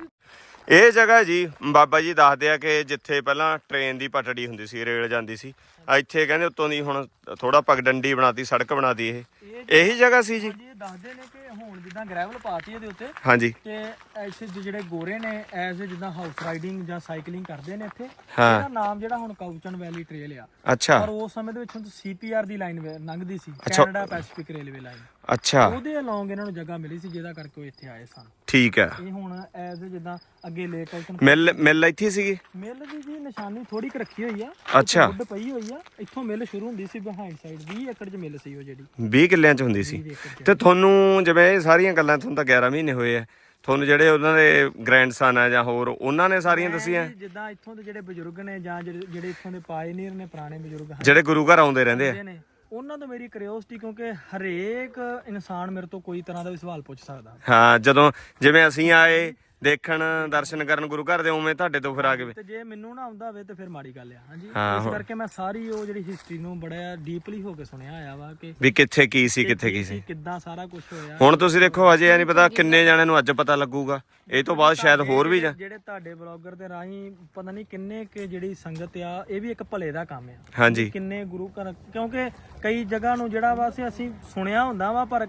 ਇਹ ਜਗ੍ਹਾ ਜੀ, ਬਾਬਾ ਜੀ ਦੱਸਦੇ ਆ ਕਿ ਜਿੱਥੇ ਪਹਿਲਾਂ ਟ੍ਰੇਨ ਦੀ ਪਟੜੀ ਹੁੰਦੀ ਸੀ, ਰੇਲ ਜਾਂਦੀ ਸੀ। ਇੱਥੇ ਕਹਿੰਦੇ ਉੱਤੋਂ ਦੀ ਹੁਣ ਥੋੜਾ ਪਗਡੰਡੀ ਬਣਾਤੀ ਸੜਕ ਬਣਾਤੀ ਇਹ। ਇਹੀ ਜਗ੍ਹਾ ਸੀ ਜੀ। ਦੱਸਦੇ ਨੇ ਕਿ ਹੁਣ ਜਿੱਦਾਂ ਗ੍ਰੈਵਲ ਪਾਤੀ ਇਹਦੇ ਉੱਤੇ ਹਾਂਜੀ। ਤੇ ਐਸੇ ਜਿਹੜੇ ਗੋਰੇ ਨੇ ਐਜ਼ ਜਿੱਦਾਂ ਹਾਊਸ ਰਾਈਡਿੰਗ ਜਾਂ ਸਾਈਕਲਿੰਗ ਕਰਦੇ ਨੇ ਇੱਥੇ ਹਾਂ। ਇਹਦਾ ਨਾਮ ਜਿਹੜਾ ਹੁਣ ਕਾਊਚਨ ਵੈਲੀ ਟ੍ਰੇਲ ਆ। ਅੱਛਾ। ਪਰ ਉਸ ਸਮੇਂ ਦੇ ਵਿੱਚ ਹੁਣ ਸੀਪੀਆਰ ਦੀ ਲਾਈਨ ਲੰਘਦੀ ਸੀ ਅੱਛਾ। ਕੈਨੇਡਾ ਪੈਸੀਫਿਕ ਰੇਲਵੇ ਲਾਈਨ ਅੱਛਾ। ਉਹਦੇ ਅਲੋਂਗ ਇਹਨਾਂ ਨੂੰ ਜਗ੍ਹਾ ਮਿਲੀ ਸੀ ਜਿਹਦਾ ਕਰਕੇ ਉਹ ਇੱਥੇ ਆਏ ਸਨ। ਠੀਕ ਹੈ। ਇਹ ਹੁਣ ਜਿੱਦਾਂ ਅੱਗੇ ਲੇਕ ਮਿਲ ਮਿਲ ਇੱਥੇ ਸੀਗੀ? ਮਿਲ ਦੀ ਜੀ ਨਿਸ਼ਾਨੀ ਥੋੜੀ ਕੁ ਰੱਖੀ ਹੋਈ ਆ ਅੱਛਾ। ਉੱਡ ਪਈ ਹੋਈ ਆ। ਇੱਥੋਂ ਮਿਲ ਸ਼ੁਰੂ ਹੁੰਦੀ ਸੀ ਬਿਹਾਈਂਡ ਸਾਈਡ 20 ਏਕੜ 'ਚ ਮਿਲ ਸੀ ਉਹ ਜਿਹੜੀ। 20 ਕਿੱਲਿਆਂ ਚ ਹੁੰਦੀ ਸੀ। 20 ਏਕੜ 'ਚ। ਤੇ ਤੁਹਾਨੂੰ ਜਿਵੇਂ ਇਹ ਸਾਰੀਆਂ ਗੱਲਾਂ ਤੁਹਾਨੂੰ ਤਾਂ 11 ਮਹੀਨੇ ਹੋਏ ਆ ਤੁਹਾਨੂੰ ਜਿਹੜੇ ਉਹਨਾਂ ਦੇ ਗ੍ਰੈਂਡਸਨ ਆ ਜਾਂ ਹੋਰ ਉਹਨਾਂ ਨੇ ਸਾਰੀਆਂ ਦੱਸੀਆਂ? ਜਿੱਦਾਂ ਇੱਥੋਂ ਦੇ ਜਿਹੜੇ ਬਜ਼ੁਰਗ ਨੇ ਜਾਂ ਜਿਹੜੇ ਜਿਹੜੇ ਇੱਥੋਂ ਦੇ ਪਾਇਨੀਅਰ ਨੇ ਪੁਰਾਣੇ ਬਜ਼ੁਰਗ ਜਿਹੜੇ ਗੁਰੂ ਘਰ ਆਉਂਦੇ ਰਹਿੰਦੇ ਆ। ਹੁੰਦੇ ਨੇ। ਉਹਨਾਂ ਤੋਂ ਮੇਰੀ ਕਿਉਰਿਓਸਿਟੀ ਕਿਉਂਕਿ ਹਰੇਕ ਇਨਸਾਨ ਮੇਰੇ ਤੋਂ ਕੋਈ ਤਰ੍ਹਾਂ ਦਾ ਵੀ ਸਵਾਲ ਪੁੱਛ ਸਕਦਾ। ਹਾਂ ਜਦੋਂ ਜਿਵੇਂ ਅਸੀਂ ਆਏ ਦੇਖਣ ਦਰਸ਼ਨ ਕਰਨ ਗੁਰੂ ਘਰ ਦੇ ਉਵੇਂ ਤੁਹਾਡੇ ਤੋਂ ਫਿਰ ਆ ਕੇ ਤੇ ਜੇ ਮੈਨੂੰ ਨਾ ਆਉਂਦਾ ਹੋਵੇ ਤੇ ਫਿਰ ਮਾੜੀ ਗੱਲ ਆ ਹਾਂਜੀ। ਹਾਂ, ਇਸ ਕਰਕੇ ਮੈਂ ਸਾਰੀ ਉਹ ਜਿਹੜੀ ਹਿਸਟਰੀ ਨੂੰ ਬੜਾ ਡੀਪਲੀ ਹੋ ਕੇ ਸੁਣਿਆ ਹੋਇਆ ਵਾ ਕਿ ਵੀ ਕਿੱਥੇ ਕੀ ਸੀ ਕਿੱਥੇ ਕੀ ਸੀ। ਕਿੱਦਾਂ ਸਾਰਾ ਕੁਝ ਹੋਇਆ। ਹੁਣ ਤੁਸੀਂ ਦੇਖੋ ਅਜੇ ਇਹ ਨਹੀਂ ਪਤਾ ਕਿੰਨੇ ਜਾਣਿਆਂ ਨੂੰ ਅੱਜ ਪਤਾ ਲੱਗੂਗਾ। ਇਹ ਤੋਂ ਬਾਅਦ ਸ਼ਾਇਦ ਹੋਰ ਵੀ ਜਾ ਜਿਹੜੇ ਤੁਹਾਡੇ ਬਲੌਗਰ ਦੇ ਰਾਹੀਂ ਪਤਾ ਨਹੀਂ ਕਿੰਨੇ ਕਿ ਜਿਹੜੀ ਸੰਗਤ ਆ ਇਹ ਵੀ ਇੱਕ ਭਲੇ ਦਾ ਕੰਮ ਆ। ਹਾਂਜੀ। ਕਿੰਨੇ ਗੁਰੂ ਘਰ ਕਿਉਂਕਿ ਕਈ ਜਗ੍ਹਾ ਨੂੰ ਜਿਹੜਾ ਵਾ ਅਸੀਂ ਅਸੀਂ ਸੁਣਿਆ ਹੁੰਦਾ ਵਾ ਪਰ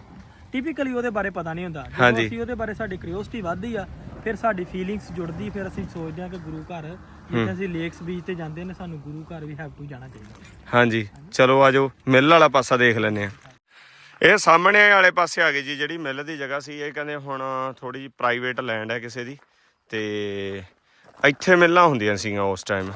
ਟਿਪੀਕਲੀ ਉਹਦੇ ਬਾਰੇ ਪਤਾ ਨਹੀਂ ਹੁੰਦਾ। ਹਾਂਜੀ। ਅਸੀਂ ਉਹਦੇ ਬਾਰੇ ਸਾਡੀ ਕਿਉਰਿਓਸਿਟੀ ਵੱਧਦੀ ਆ ਫਿਰ ਸਾਡੀ ਫੀਲਿੰਗਸ ਜੁੜਦੀ ਫਿਰ ਅਸੀਂ ਸੋਚਦੇ ਆ ਕਿ ਗੁਰੂ ਘਰ ਜਿੱਥੇ ਅਸੀਂ ਲੇਕਸ ਬੀਚ ਤੇ ਜਾਂਦੇ ਨੇ ਸਾਨੂੰ ਗੁਰੂ ਘਰ ਵੀ ਹੈਵ ਟੂ ਜਾਣਾ ਚਾਹੀਦਾ। ਹਾਂਜੀ ਚਲੋ ਆਜੋ ਮਿੱਲ ਵਾਲਾ ਪਾਸਾ ਦੇਖ ਲੈਨੇ ਆ ਇਹ ਸਾਹਮਣੇ ਵਾਲੇ ਪਾਸੇ ਆ ਗਈ ਜੀ ਜਿਹੜੀ ਮਿੱਲ ਦੀ ਜਗ੍ਹਾ ਸੀ ਇਹ ਕਹਿੰਦੇ ਹੁਣ ਥੋੜੀ ਜਿਹੀ ਪ੍ਰਾਈਵੇਟ ਲੈਂਡ ਹੈ ਕਿਸੇ ਦੀ ਤੇ ਇੱਥੇ ਮਿੱਲਾਂ ਹੁੰਦੀਆਂ ਸੀਗੀਆਂ ਉਸ ਟਾਈਮ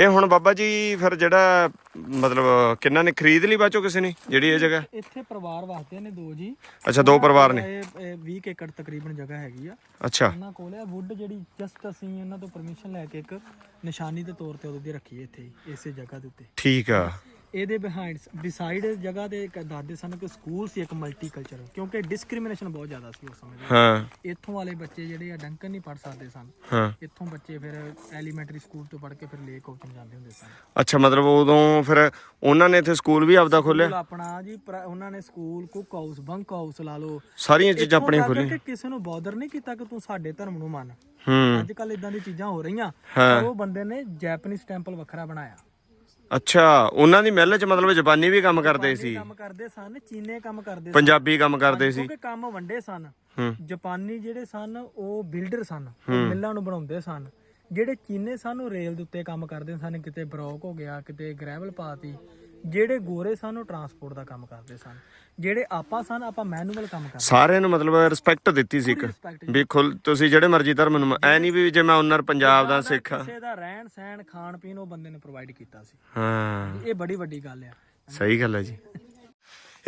ਇਹ ਹੁਣ ਬਾਬਾ ਜੀ ਫਿਰ ਜਿਹੜਾ ਮਤਲਬ ਕਿੰਨਾ ਨੇ ਖਰੀਦ ਲਈ ਬਾਚੋ ਕਿਸੇ ਨੇ ਜਿਹੜੀ ਇਹ ਜਗ੍ਹਾ? ਇੱਥੇ ਪਰਿਵਾਰ ਵਾਸਤੇ ਨੇ ਦੋ ਜੀ। ਅੱਛਾ ਦੋ ਪਰਿਵਾਰ ਨੇ? ਇਹ ਇਹ 20 ਕੁ ਏਕੜ ਤਕਰੀਬਨ ਜਗ੍ਹਾ ਹੈਗੀ ਆ। ਅੱਛਾ। ਉਹਨਾਂ ਕੋਲ ਆ ਵੁੱਡ ਜਿਹੜੀ ਜਸਟ ਅਸੀਂ ਇਹਨਾਂ ਤੋਂ ਪਰਮਿਸ਼ਨ ਲੈ ਕੇ ਇੱਕ ਨਿਸ਼ਾਨੀ ਦੇ ਤੌਰ ਤੇ ਉਹਦੀ ਰੱਖੀ ਹੈ ਇੱਥੇ ਹੀ, ਇਸੇ ਜਗ੍ਹਾ ਦੇ ਉੱਤੇ। ਠੀਕ ਆ। ਇਹਦੇ ਬਿਹਾਈਂਡ ਬਿਸਾਈਡ ਜਗ੍ਹਾ ਦੇ ਇੱਕ ਦਾਦੇ ਸਨ ਕਿ ਸਕੂਲ ਸੀ ਇੱਕ ਮਲਟੀਕਲਚਰਲ ਕਿਉਂਕਿ ਡਿਸਕ੍ਰਿਮੀਨੇਸ਼ਨ ਬਹੁਤ ਜ਼ਿਆਦਾ ਸੀ ਉਸ ਸਮੇਂ ਦੇ ਹਾਂ। ਇੱਥੋਂ ਵਾਲੇ ਬੱਚੇ ਜਿਹੜੇ ਆ ਡੰਕਨ ਨਹੀਂ ਪੜ ਸਕਦੇ ਸਨ। ਹਾਂ। ਇੱਥੋਂ ਬੱਚੇ ਫਿਰ ਐਲੀਮੈਂਟਰੀ ਸਕੂਲ ਤੋਂ ਪੜ ਕੇ ਫਿਰ ਲੇਕ ਕੋਚਿੰਗ ਜਾਂਦੇ ਹੁੰਦੇ ਸਨ। ਅੱਛਾ ਮਤਲਬ ਉਦੋਂ ਫਿਰ ਉਹਨਾਂ ਨੇ ਇੱਥੇ ਸਕੂਲ ਵੀ ਆਪਦਾ ਖੋਲਿਆ ਆਪਣਾ ਜੀ ਪ੍ਰ- ਉਹਨਾਂ ਨੇ school cook house bunk house ਲਾ ਲਓ। ਸਾਰੀਆਂ ਚੀਜ਼ਾਂ ਇੱਥੋਂ ਆਪਣੀਆਂ ਤੱਕ ਖੋਲੀਆਂ ਕਿ ਕਿਸੇ ਨੂੰ ਬੌਦਰ ਨਹੀਂ ਕੀਤਾ ਕਿ ਤੂੰ ਸਾਡੇ ਧਰਮ ਨੂੰ ਮੰਨ। ਹੂੰ। ਅੱਜ ਕੱਲ ਇਦਾਂ ਦੀ ਚੀਜ਼ਾਂ ਹੋ ਰਹੀਆਂ। ਹਾਂ। ਪਰ ਉਹ ਬੰਦੇ ਨੇ ਜੈਪਨੀਜ਼ ਟੈਂਪਲ ਵੱਖਰਾ ਬਣਾਇਆ। ਅੱਛਾ ਉਹਨਾਂ ਦੀ ਮਿੱਲ 'ਚ ਮਤਲਬ ਜਾਪਾਨੀ ਵੀ ਕੰਮ ਕਰਦੇ ਸੀ? ਕੰਮ ਕਰਦੇ ਸਨ ਚੀਨੇ ਕੰਮ ਕਰਦੇ ਸਨ। ਪੰਜਾਬੀ ਕੰਮ ਕਰਦੇ ਸੀ। ਕਿਉਂਕਿ ਕੰਮ ਵੰਡੇ ਸਨ। ਜਾਪਾਨੀ ਜਿਹੜੇ ਸਨ ਉਹ ਬਿਲਡਰ ਸਨ ਉਹ ਮਿੱਲਾਂ ਨੂੰ ਬਣਾਉਂਦੇ ਸਨ। ਜਿਹੜੇ ਚੀਨੇ ਸਨ ਉਹ ਰੇਲ ਦੇ ਉੱਤੇ ਕੰਮ ਕਰਦੇ ਸਨ ਕਿਤੇ ਬਰੌਕ ਹੋ ਗਿਆ ਕਿਤੇ ਗ੍ਰੈਵਲ ਪਾਤੀ ਜਿਹੜੇ ਗੋਰੇ ਸਨ ਉਹ ਟਰਾਂਸਪੋਰਟ ਦਾ ਕੰਮ ਕਰਦੇ ਸਨ। ਜਿਹੜੇ ਆਪਾਂ ਸਨ ਆਪਾਂ ਮੈਨੂਅਲ ਕੰਮ ਕਰਦੇ ਸਾਰਿਆਂ ਨੂੰ ਮਤਲਬ ਰਿਸਪੈਕਟ ਦਿੱਤੀ ਸੀ ਇੱਕ। respect ਵੀ ਖੁੱਲ ਤੁਸੀਂ ਜਿਹੜੇ ਮਰਜ਼ੀ ਧਰਮ ਨੂੰ ਐ ਨਹੀਂ ਵੀ ਜੇ ਮੈਂ ਉਨਰ ਪੰਜਾਬ ਦਾ ਸਿੱਖ ਆ ਕਿਸੇ ਦਾ ਰਹਿਣ ਸਹਿਣ ਖਾਣ ਪੀਣ ਉਹ ਬੰਦੇ ਨੇ ਪ੍ਰੋਵਾਈਡ ਕੀਤਾ ਸੀ। ਹਾਂ। ਇਹ ਬੜੀ ਵੱਡੀ ਗੱਲ ਆ। ਸਹੀ ਗੱਲ ਹੈ ਜੀ।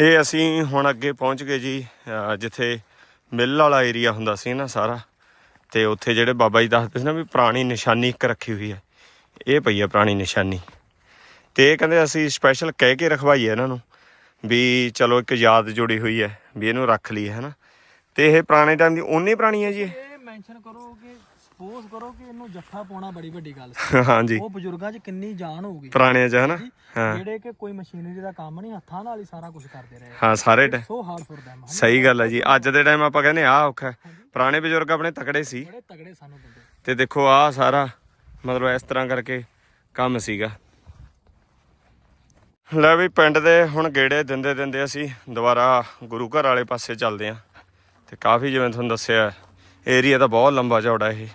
ਇਹ ਅਸੀਂ ਹੁਣ ਅੱਗੇ ਪਹੁੰਚ ਗਏ ਜੀ ਅਹ ਜਿੱਥੇ ਮਿੱਲ ਵਾਲਾ ਏਰੀਆ ਹੁੰਦਾ ਸੀ ਨਾ ਸਾਰਾ। ਤੇ ਉੱਥੇ ਜਿਹੜੇ ਬਾਬਾ ਜੀ ਦੱਸਦੇ ਸੀ ਨਾ ਵੀ ਪੁਰਾਣੀ ਨਿਸ਼ਾਨੀ ਇੱਕ ਰੱਖੀ ਹੋਈ ਹੈ। ਇਹ ਪਈ ਹੈ ਪੁਰਾਣੀ ਨਿਸ਼ਾਨੀ। ਤੇ ਇਹ ਕਹਿੰਦੇ ਅਸੀਂ ਸਪੈਸ਼ਲ ਕਹਿ ਕੇ ਰਖਵਾਈ ਹੈ ਇਹਨਾਂ ਨੂੰ ਵੀ ਚਲੋ ਇੱਕ ਯਾਦ ਜੁੜੀ ਹੋਈ ਹੈ ਵੀ ਇਹਨੂੰ ਰੱਖ ਲਈਏ ਹਨਾ? ਤੇ ਇਹ ਪੁਰਾਣੇ ਟਾਈਮ ਦੀ ਓਨੀ ਪੁਰਾਣੀ ਹੈ ਜੀ ਇਹ? ਇਹ ਮੈਂਸ਼ਨ ਕਰੋ ਕਿ ਸਪੋਜ਼ ਕਰੋ ਕਿ ਇਹਨੂੰ ਜੱਫਾ ਪਾਉਣਾ ਬੜੀ ਵੱਡੀ ਗੱਲ ਸੀ। ਹਾਂਜੀ ਉਹ ਬਜ਼ੁਰਗਾਂ 'ਚ ਕਿੰਨੀ ਜਾਨ ਹੋਊਗੀ। ਪੁਰਾਣੇ ਚ ਹਨਾ? ਹਾਂ। ਜਿਹੜੇ ਕਿ ਕੋਈ ਮਸ਼ੀਨਰੀ ਦਾ ਕੰਮ ਨਹੀਂ ਹੱਥਾਂ ਨਾਲ ਹੀ ਸਾਰਾ ਕੁਝ ਕਰਦੇ ਰਹੇ। ਹਾਂ ਸਾਰੇ ਟ- ਸੋ ਹਾਰਡ ਫॉर them ਸਹੀ ਗੱਲ ਹੈ ਜੀ। ਅੱਜ ਦੇ ਟਾਈਮ ਆਪਾਂ ਕਹਿੰਦੇ ਆ ਔਖਾ ਹੈ। ਪੁਰਾਣੇ ਬਜ਼ੁਰਗ ਆਪਣੇ ਤਕੜੇ ਸੀ। ਬੜੇ ਤਗੜੇ ਸਾਨੂੰ ਬੰਦੇ। ਤੇ ਦੇਖੋ ਆ ਸਾਰਾ ਮਤਲਬ ਇਸ ਤਰ੍ਹਾਂ ਕਰਕੇ ਕੰਮ ਸੀਗਾ। ਲੈ ਵੀ ਪਿੰਡ ਦੇ ਹੁਣ ਗੇੜੇ ਦਿੰਦੇ ਦਿੰਦੇ ਅਸੀਂ ਦੁਬਾਰਾ ਗੁਰੂ ਘਰ ਵਾਲੇ ਪਾਸੇ ਚੱਲਦੇ ਆਂ ਤੇ ਕਾਫੀ ਜਿਵੇਂ ਤੁਹਾਨੂੰ ਦੱਸਿਆ ਏਰੀਆ ਤਾਂ ਬਹੁਤ ਲੰਬਾ ਚੌੜਾ ਇਹ।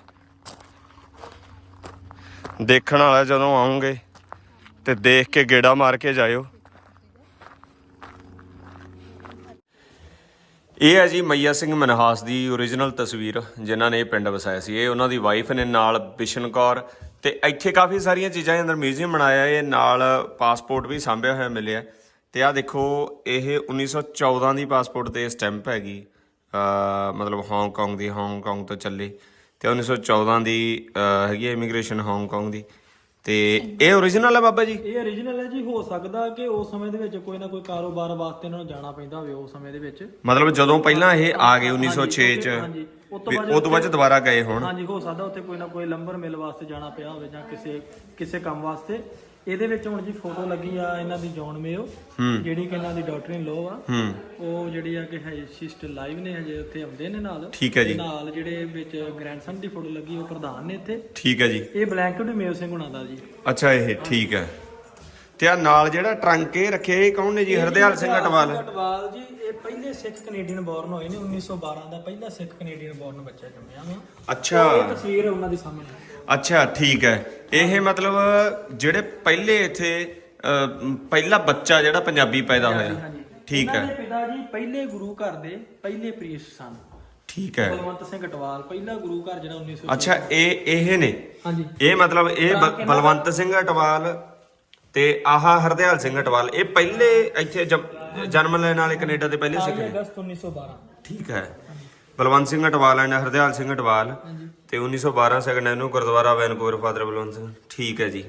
ਦੇਖਣ ਵਾਲਾ ਜਦੋਂ ਆਉਂਗੇ ਤੇ ਦੇਖ ਕੇ ਗੇੜਾ ਮਾਰ ਕੇ ਜਾਇਓ। ਇਹ ਹੈ ਜੀ ਮਈਆ ਸਿੰਘ ਮਨਹਾਸ ਦੀ ਓਰੀਜਨਲ ਤਸਵੀਰ, ਜਿਨ੍ਹਾਂ ਨੇ ਇਹ ਪਿੰਡ ਵਸਾਇਆ ਸੀ। ਇਹ ਉਹਨਾਂ ਦੀ ਵਾਈਫ ਨੇ ਨਾਲ ਬਿਸ਼ਨ ਕੌਰ ਤੇ ਇੱਥੇ ਕਾਫੀ ਸਾਰੀਆਂ ਚੀਜ਼ਾਂ ਦੇ ਅੰਦਰ ਮਿਊਜ਼ੀਅਮ ਬਣਾਇਆ ਇਹ ਨਾਲ ਪਾਸਪੋਰਟ ਵੀ ਸਾਂਭਿਆ ਹੋਇਆ ਮਿਲਿਆ ਤੇ ਆ ਦੇਖੋ ਇਹ 1914 ਦੀ ਪਾਸਪੋਰਟ ਤੇ ਸਟੈਂਪ ਹੈਗੀ। ਮਤਲਬ ਹਾਂਗਕਾਂਗ ਦੀ ਹਾਂਗਕਾਂਗ ਤੋਂ ਚੱਲੇ। ਤੇ 1914 ਦੀ ਹੈਗੀ ਇਮੀਗ੍ਰੇਸ਼ਨ ਹਾਂਗਕਾਂਗ ਦੀ। ਤੇ ਇਹ ਓਰੀਜਨਲ ਹੈ ਬਾਬਾ ਜੀ? ਇਹ origignal ਹੈ ਜੀ। ਹੋ ਸਕਦਾ ਕਿ ਉਸ ਸਮੇਂ ਦੇ ਵਿੱਚ ਕੋਈ ਨਾ ਕੋਈ ਕਾਰੋਬਾਰ ਵਾਸਤੇ ਇਹਨਾਂ ਨੂੰ ਜਾਣਾ ਪੈਂਦਾ ਹੋਵੇ ਉਸ ਸਮੇਂ ਦੇ ਵਿੱਚ। ਮਤਲਬ ਜਦੋਂ ਪਹਿਲਾਂ ਇਹ ਆ ਗਏ 1906 ਚ। ਹਾਂਜੀ। ਉਸ ਤੋਂ ਬਾਅਦ ਉਹ ਤੋਂ ਬਾਅਦ 'ਚ ਦੁਬਾਰਾ ਗਏ ਹੋਣ। ਹਾਂਜੀ ਹੋ ਸਕਦਾ ਉੱਥੇ ਕੋਈ ਨਾ ਕੋਈ ਲੰਬਰ ਮਿਲ ਵਾਸਤੇ ਜਾਣਾ ਪਿਆ ਹੋਵੇ ਜਾਂ ਕਿਸੇ ਕਿਸੇ ਕੰਮ ਵਾਸਤੇ। ਇਹਦੇ ਵਿੱਚ ਹੁਣ ਜੀ ਫੋਟੋ ਲੱਗੀ ਆ ਇਹਨਾਂ ਦੀ ਜੌਨ ਮੇਓ ਜਿਹੜੀ ਕਿ ਇਹਨਾਂ ਦੀ ਡਾਕਟਰ ਇਨ ਲੋ ਆ। ਹੂੰ। ਉਹ ਜਿਹੜੀ ਆ ਕਿ ਹੈ ਸਿਸਟ ਲਾਈਵ ਨੇ ਹਜੇ ਉੱਥੇ ਆਉਂਦੇ ਨੇ ਨਾਲ। ਠੀਕ ਹੈ ਜੀ। ਨਾਲ ਜਿਹੜੇ ਵਿੱਚ ਗ੍ਰੈਂਡਸਨ ਦੀ ਫੋਟੋ ਲੱਗੀ ਉਹ ਪ੍ਰਧਾਨ ਨੇ ਇੱਥੇ। ਠੀਕ ਹੈ ਜੀ। ਇਹ ਬਲੈਂਕਟ ਮੇਓ ਸਿੰਘ ਹੁਣਾਂ ਦਾ ਜੀ। ਅੱਛਾ ਇਹ ਠੀਕ ਹੈ। ਤੇ ਆ ਨਾਲ ਜਿਹੜਾ ਟਰੰਕ ਇਹ ਰੱਖਿਆ ਇਹ ਕੌਣ ਨੇ ਜੀ? ਹਰਦਿਆਲ ਸਿੰਘ ਅਟਵਾਲ। ਅਟਵਾਲ ਜੀ ਇਹ ਪਹਿਲੇ ਸਿੱਖ ਕੈਨੇਡੀਅਨ ਬੋਰਨ ਹੋਏ ਨੇ 1912 ਦਾ ਪਹਿਲਾ ਸਿੱਖ ਕੈਨੇਡੀਅਨ ਬੋਰਨ ਬੱਚਾ ਜੰਮਿਆ ਵਾ ਅੱਛਾ। ਇਹ ਤਸਵੀਰ ਹੈ ਉਹਨਾਂ ਦੀ ਸਾਹਮਣੇ ਅੱਛਾ ਠੀਕ ਹੈ। ਇਹ ਮਤਲਬ ਜਿਹੜੇ ਪਹਿਲੇ ਇੱਥੇ ਅਹ, ਪਹਿਲਾ ਬੱਚਾ ਜਿਹੜਾ ਪੰਜਾਬੀ ਪੈਦਾ ਹੋਇਆ। ਹਾਂਜੀ ਠੀਕ ਇਹਨਾਂ ਹੈ ਦੇ ਪਿਤਾ ਜੀ ਪਹਿਲੇ ਗੁਰੂ ਘਰ ਦੇ ਪਹਿਲੇ ਪ੍ਰੀਸਟ ਸਨ। ਠੀਕ ਹੈ। ਬਲਵੰਤ ਸਿੰਘ ਅਟਵਾਲ ਪਹਿਲਾ ਗੁਰੂ ਘਰ ਜਿਹੜਾ 1900 ਅੱਛਾ ਇਹ ਇਹ ਨੇ? ਹਾਂਜੀ। ਇਹ ਮਤਲਬ ਇਹ ਬ- ਬਲਵੰਤ ਸਿੰਘ ਅਟਵਾਲ ਤੇ ਆਹ ਹਰਦਿਆਲ ਸਿੰਘ ਅਟਵਾਲ ਇਹ ਪਹਿਲੇ ਇੱਥੇ ਜਮ- ਜਨਮ ਲੈਣ ਵਾਲੇ ਕੈਨੇਡਾ ਦੇ ਪਹਿਲੇ ਸਿੱਖ 22 ਨੇ ਅਗਸਤ 1912 ਠੀਕ ਹੈ। ਬਲਵੰਤ ਸਿੰਘ ਅਟਵਾਲ ਐਂਡ ਹਰਦਿਆਲ ਸਿੰਘ ਅਟਵਾਲ ਤੇ 1912 ਸੈਕੰਡ ਇਹਨੂੰ ਗੁਰਦੁਆਰਾ ਵੈਨਕੂਵਰ ਫਾਦਰ ਬਲਵੰਤ ਸਿੰਘ। ਠੀਕ ਹੈ ਜੀ।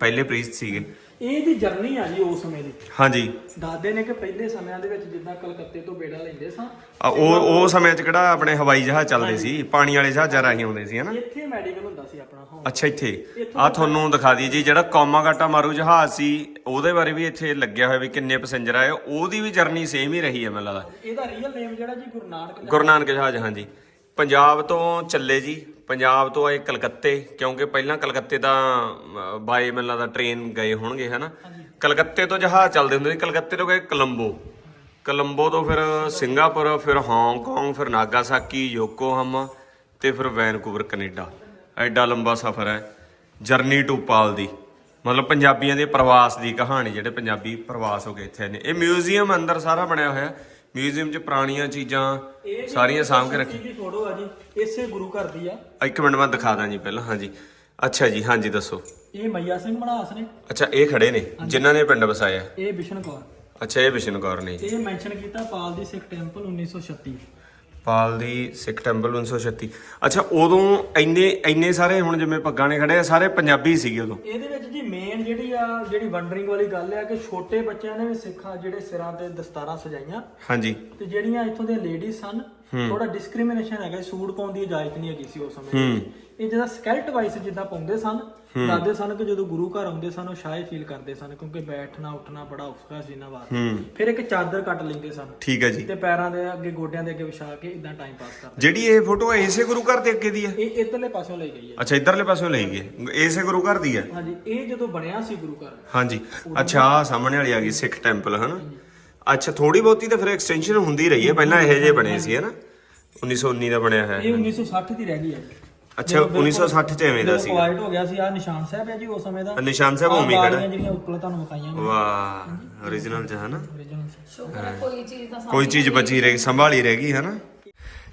ਪਹਿਲੇ ਪ੍ਰੀਸਟ ਸੀਗੇ। ਇਹ ਦੀ ਜਰਨੀ ਆ ਜੀ ਉਸ ਸਮੇਂ ਦੀ। ਹਾਂਜੀ। ਦਾਦੇ ਨੇ ਕਿ ਪਹਿਲੇ ਸਮਿਆਂ ਦੇ ਵਿੱਚ ਜਿੱਦਾਂ ਕਲਕੱਤੇ ਤੋਂ ਬੇੜਾ ਲੈਂਦੇ ਸਾਂ ਆ, ਉਹ ਉਹ ਸਮੇਂ 'ਚ ਕਿਹੜਾ ਆਪਣੇ ਹਵਾਈ ਜਹਾਜ਼ ਚੱਲਦੇ ਸੀ? ਪਾਣੀ ਵਾਲੇ ਜਹਾਜ਼ਾਂ ਰਾਹੀਂ ਆਉਂਦੇ ਸੀ ਹਨਾ? ਇੱਥੇ ਮੈਡੀਕਲ ਹੁੰਦਾ ਸੀ ਆਪਣਾ ਹਾਂ। ਅੱਛਾ ਇੱਥੇ। ਆ ਤੁਹਾਨੂੰ ਦਿਖਾ ਦਈਏ ਜੀ ਜਿਹੜਾ ਕਾਮਾਗਾਟਾ ਮਾਰੂ ਜਹਾਜ਼ ਸੀ ਉਹਦੇ ਬਾਰੇ ਵੀ ਇੱਥੇ ਲੱਗਿਆ ਹੋਇਆ ਵੀ ਕਿੰਨੇ ਪੈਸੇਂਜਰ ਆਏ ਉਹਦੀ ਵੀ ਜਰਨੀ ਸੇਮ ਹੀ ਰਹੀ ਹੈ ਮੈਨੂੰ ਲੱਗਦਾ। ਇਹਦਾ ਰੀਅਲ ਨੇਮ ਜਿਹੜਾ ਜੀ ਗੁਰੂ ਨਾਨਕ ਗੁਰੂ ਨਾਨਕ ਜਹਾਜ਼ ਹਾਂਜੀ। ਪੰਜਾਬ ਤੋਂ ਚੱਲੇ ਜੀ ਪੰਜਾਬ ਤੋਂ ਆਏ ਕਲਕੱਤੇ ਕਿਉਂਕਿ ਪਹਿਲਾਂ ਕਲਕੱਤੇ ਦਾ ਬਾਈ ਮੈਨੂੰ ਲੱਗਦਾ ਟ੍ਰੇਨ ਗਏ ਹੋਣਗੇ ਹਨਾ? ਕਲਕੱਤੇ ਤੋਂ ਜਹਾਜ਼ ਚੱਲਦੇ ਹੁੰਦੇ ਸੀ ਕਲਕੱਤੇ ਤੋਂ ਗਏ ਕੋਲੰਬੋ। ਕੋਲੰਬੋ ਤੋਂ ਫਿਰ ਸਿੰਗਾਪੁਰ ਫਿਰ ਹਾਂਗਕਾਂਗ ਫਿਰ ਨਾਗਾਸਾਕੀ ਯੋਕੋਹਾਮਾ ਤੇ ਫਿਰ ਵੈਨਕੂਵਰ ਕੈਨੇਡਾ ਐਡਾ ਲੰਬਾ ਸਫ਼ਰ ਹੈ ਜਰਨੀ ਟੂ ਪਾਲ ਦੀ। ਮਤਲਬ ਪੰਜਾਬੀਆਂ ਦੇ ਪ੍ਰਵਾਸ ਦੀ ਕਹਾਣੀ ਜਿਹੜੇ ਪੰਜਾਬੀ ਪ੍ਰਵਾਸ ਹੋ ਗਏ ਇੱਥੇ ਨੇ ਇਹ ਮਿਊਜ਼ੀਅਮ ਅੰਦਰ ਸਾਰਾ ਬਣਿਆ ਹੋਇਆ। ਮਿਊਜ਼ੀਅਮ 'ਚ ਪੁਰਾਣੀਆਂ ਚੀਜ਼ਾਂ ਸਾਰੀਆਂ ਸਾਂਭ ਕੇ ਰੱਖੀ। ਦੀ ਫੋਟੋ ਆ ਜੀ ਇਸੇ ਗੁਰੂ ਘਰ ਦੀ ਆ। ਇੱਕ ਮਿੰਟ ਮੈਂ ਦਿਖਾ ਦਾਂ ਜੀ ਪਹਿਲਾਂ ਹਾਂਜੀ। ਅੱਛਾ ਜੀ ਹਾਂਜੀ ਦੱਸੋ। ਇਹ ਮਈਆ ਸਿੰਘ ਮਨਹਾਸ ਨੇ। ਅੱਛਾ ਇਹ ਖੜੇ ਨੇ ਜਿਨ੍ਹਾਂ ਨੇ ਪਿੰਡ ਵਸਾਇਆ? ਇਹ ਬਿਸ਼ਨ ਕੌਰ। ਅੱਛਾ ਇਹ ਬਿਸ਼ਨ ਕੌਰ ਨੇ ਇਹ ਮੈਂਸ਼ਨ ਕੀਤਾ ਪਾਲ ਦੀ ਸਿੱਖ ਟੈਂਪਲ 1936 ਪਾਲ ਦੀ ਸਿੱਖ ਟੈਂਪਲ 1936 ਅੱਛਾ ਉਦੋਂ ਇੰਨੇ ਇੰਨੇ ਸਾਰੇ ਹੁਣ ਜਿਵੇਂ ਪੱਗਾਂ ਨੇ ਖੜੇ ਆ ਸਾਰੇ ਪੰਜਾਬੀ ਸੀਗੇ ਉਦੋਂ। ਇਹਦੇ ਵਿੱਚ ਜੀ ਮੇਨ ਜਿਹੜੀ ਆ ਜਿਹੜੀ ਵੰਡਰਿੰਗ ਵਾਲੀ ਗੱਲ ਆ ਕਿ ਛੋਟੇ ਬੱਚਿਆਂ ਨੇ ਵੀ ਸਿੱਖਾਂ ਜਿਹੜੇ ਸਿਰਾਂ ਤੇ ਦਸਤਾਰਾਂ ਸਜਾਈਆਂ। ਹਾਂਜੀ। ਤੇ ਜਿਹੜੀਆਂ ਇੱਥੋਂ ਦੇ ਲੇਡੀਜ਼ ਸਨ ਥੋੜਾ ਡਿਸਕ੍ਰਿਮੀਨੇਸ਼ਨ ਹੈਗਾ ਸੂਟ ਪਾਉਣ ਦੀ ਇਜਾਜ਼ਤ ਨਹੀਂ ਹੈਗੀ ਸੀ ਉਸ ਸਮੇਂ। ਇਹ ਜਿਹੜਾ ਸਕੈਲਟ ਵਾਈਸ ਜਿੱਦਾਂ ਪਾਉਂਦੇ ਸਨ ਦਾਦੇ ਸਨ ਕਿ ਜਦੋਂ ਗੁਰੂ ਘਰ ਆਉਂਦੇ ਸਨ ਉਹ ਸ਼ਾਇ ਫੀਲ ਕਰਦੇ ਸਨ ਕਿਉਂਕਿ ਬੈਠਣਾ ਉੱਠਣਾ ਬੜਾ ਔਖਾ ਸੀ ਇਹਨਾਂ ਵਾਸਤੇ। ਫਿਰ ਇੱਕ ਚਾਦਰ ਕੱਟ ਲੈਂਦੇ ਸਨ। ਠੀਕ ਹੈ ਜੀ। ਤੇ ਪੈਰਾਂ ਦੇ ਅੱਗੇ ਗੋਡਿਆਂ ਦੇ ਅੱਗੇ ਵਿਛਾ ਕੇ ਇਦਾਂ ਟਾਈਮ ਪਾਸ ਕਰਦੇ ਜਿਹੜੀ ਇਹ ਫੋਟੋ ਹੈ ਇਸੇ ਗੁਰੂ ਘਰ ਦੇ ਅੱਗੇ ਦੀ ਹੈ? ਇਹ ਇਧਰਲੇ ਪਾਸਿਓਂ ਲਈ ਗਈ ਹੈ। ਅੱਛਾ ਇਧਰਲੇ ਪਾਸਿਓਂ ਲਈ ਗਈ ਹੈ। ਇਸੇ ਗੁਰੂ ਘਰ ਦੀ ਹੈ? ਹਾਂਜੀ ਇਹ ਜਦੋਂ ਬਣਿਆ ਸੀ ਗੁਰੂ ਘਰ ਹਾਂਜੀ। ਅੱਛਾ ਆਹ ਸਾਹਮਣੇ ਵਾਲੀ ਆ ਗਈ ਸਿੱਖ ਟੈਂਪਲ ਹਨਾ? ਅੱਛਾ ਥੋੜੀ ਬਹੁਤੀ ਤਾਂ ਫਿਰ ਐਕਸਟੈਂਸ਼ਨ ਹੁੰਦੀ ਰਹੀ ਹੈ। ਪਹਿਲਾਂ ਇਹੋ ਜਿਹੇ ਬਣੇ ਸੀ ਹਨਾ? 1919 ਦਾ ਬਣਿਆ ਹੋਇਆ ਇਹ 1960 ਦੀ ਰਹਿ ਗਈ ਹੈ। ਅੱਛਾ 1960 ਚ ਐਵੇਂ ਦਾ ਸੀ ਕੁਆਇਟ ਹੋ ਗਿਆ ਸੀ ਆ ਨਿਸ਼ਾਨ ਸਾਹਿਬ ਹੈ ਜੀ ਉਸ ਸਮੇਂ ਦਾ। ਨਿਸ਼ਾਨ ਸਾਹਿਬ ਉਮੀ ਖੜਾ ਜਿਹੜੀਆਂ ਉੱਪਰ ਤੁਹਾਨੂੰ ਵਿਖਾਈਆਂ ਵਾਹ origignal ਚ ਹੈ। ਕੋਈ ਚੀਜ਼ ਦਾ ਕੋਈ ਚੀਜ਼ ਬਚੀ ਰਹੀ ਸੰਭਾਲੀ ਰਹਿ ਗਈ ਹਨਾ?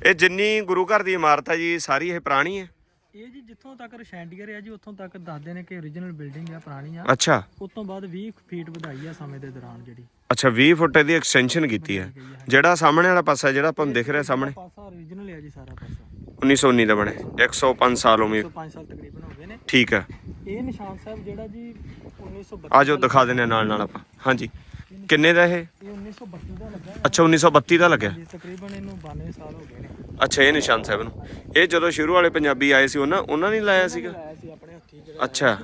ਇਹ ਜਿੰਨੀ ਗੁਰੂ ਘਰ ਦੀ ਇਮਾਰਤ ਹੈ ਜੀ ਸਾਰੀ ਇਹ ਪੁਰਾਣੀ ਹੈ? ਇਹ ਜੀ ਜਿੱਥੋਂ ਤੱਕ ਰਸ਼ੈਂਡੀਅਰ ਹੈ ਜੀ ਉੱਥੋਂ ਤੱਕ ਦੱਸਦੇ ਨੇ ਕਿ origignal ਬਿਲਡਿੰਗ ਆ ਪੁਰਾਣੀ ਆ। ਅੱਛਾ। ਉਸ ਤੋਂ ਬਾਅਦ 20 ਫੀਟ ਵਧਾਈ ਆ ਸਮੇਂ ਦੇ ਦੌਰਾਨ ਜਿਹੜੀ। ਅੱਛਾ 20 ਫੁੱਟ ਦੀ ਐਕਸਟੈਂਸ਼ਨ ਕੀਤੀ ਹੈ। ਜਿਹੜਾ ਸਾਹਮਣੇ ਵਾਲਾ ਪਾਸਾ ਜਿਹੜਾ ਤੁਹਾਨੂੰ ਦਿਖ ਰਿਹਾ ਸਾਹਮਣੇ। ਪਾਸਾ origignal ਹੈ ਜੀ ਸਾਰਾ ਪਾਸਾ। 1919 ਦਾ ਬਣਿਆ। 105 ਸਾਲ ਉਮਰ 105 ਸਾਲ ਤਕਰੀਬਨ ਹੋ ਗਏ ਨੇ। ਠੀਕ ਹੈ। ਇਹ ਨਿਸ਼ਾਨ ਸਾਹਿਬ ਜਿਹੜਾ ਜੀ 1932 ਆ ਜਾਓ ਦਿਖਾ ਦਿੰਦੇ ਹਾਂ ਨਾਲ ਨਾਲ ਆਪਾਂ। ਹਾਂਜੀ। ਕਿੰਨੇ ਦਾ ਇਹ? ਇਹ 1932 ਦਾ ਲੱਗਾ ਹੈ। ਅੱਛਾ 1932 ਦਾ ਲੱਗਿਆ। ਜੀ ਤਕਰੀਬਨ ਇਹਨੂੰ 92 ਸਾਲ ਹੋ ਗਏ ਨੇ। ਅੱਛਾ ਇਹ ਨਿਸ਼ਾਨ ਸਾਹਿਬ ਨੂੰ। ਇਹ ਜਦੋਂ ਸ਼ੁਰੂ ਵਾਲੇ ਪੰਜਾਬੀ ਆਏ ਸੀ ਉਹਨਾਂ ਉਹਨਾਂ ਨੇ ਲਾਇਆ ਸੀਗਾ? ਲਾਇਆ ਸੀ ਆਪਣੇ ਹੱਥੀ ਜਿਹੜਾ ਅੱਛਾ।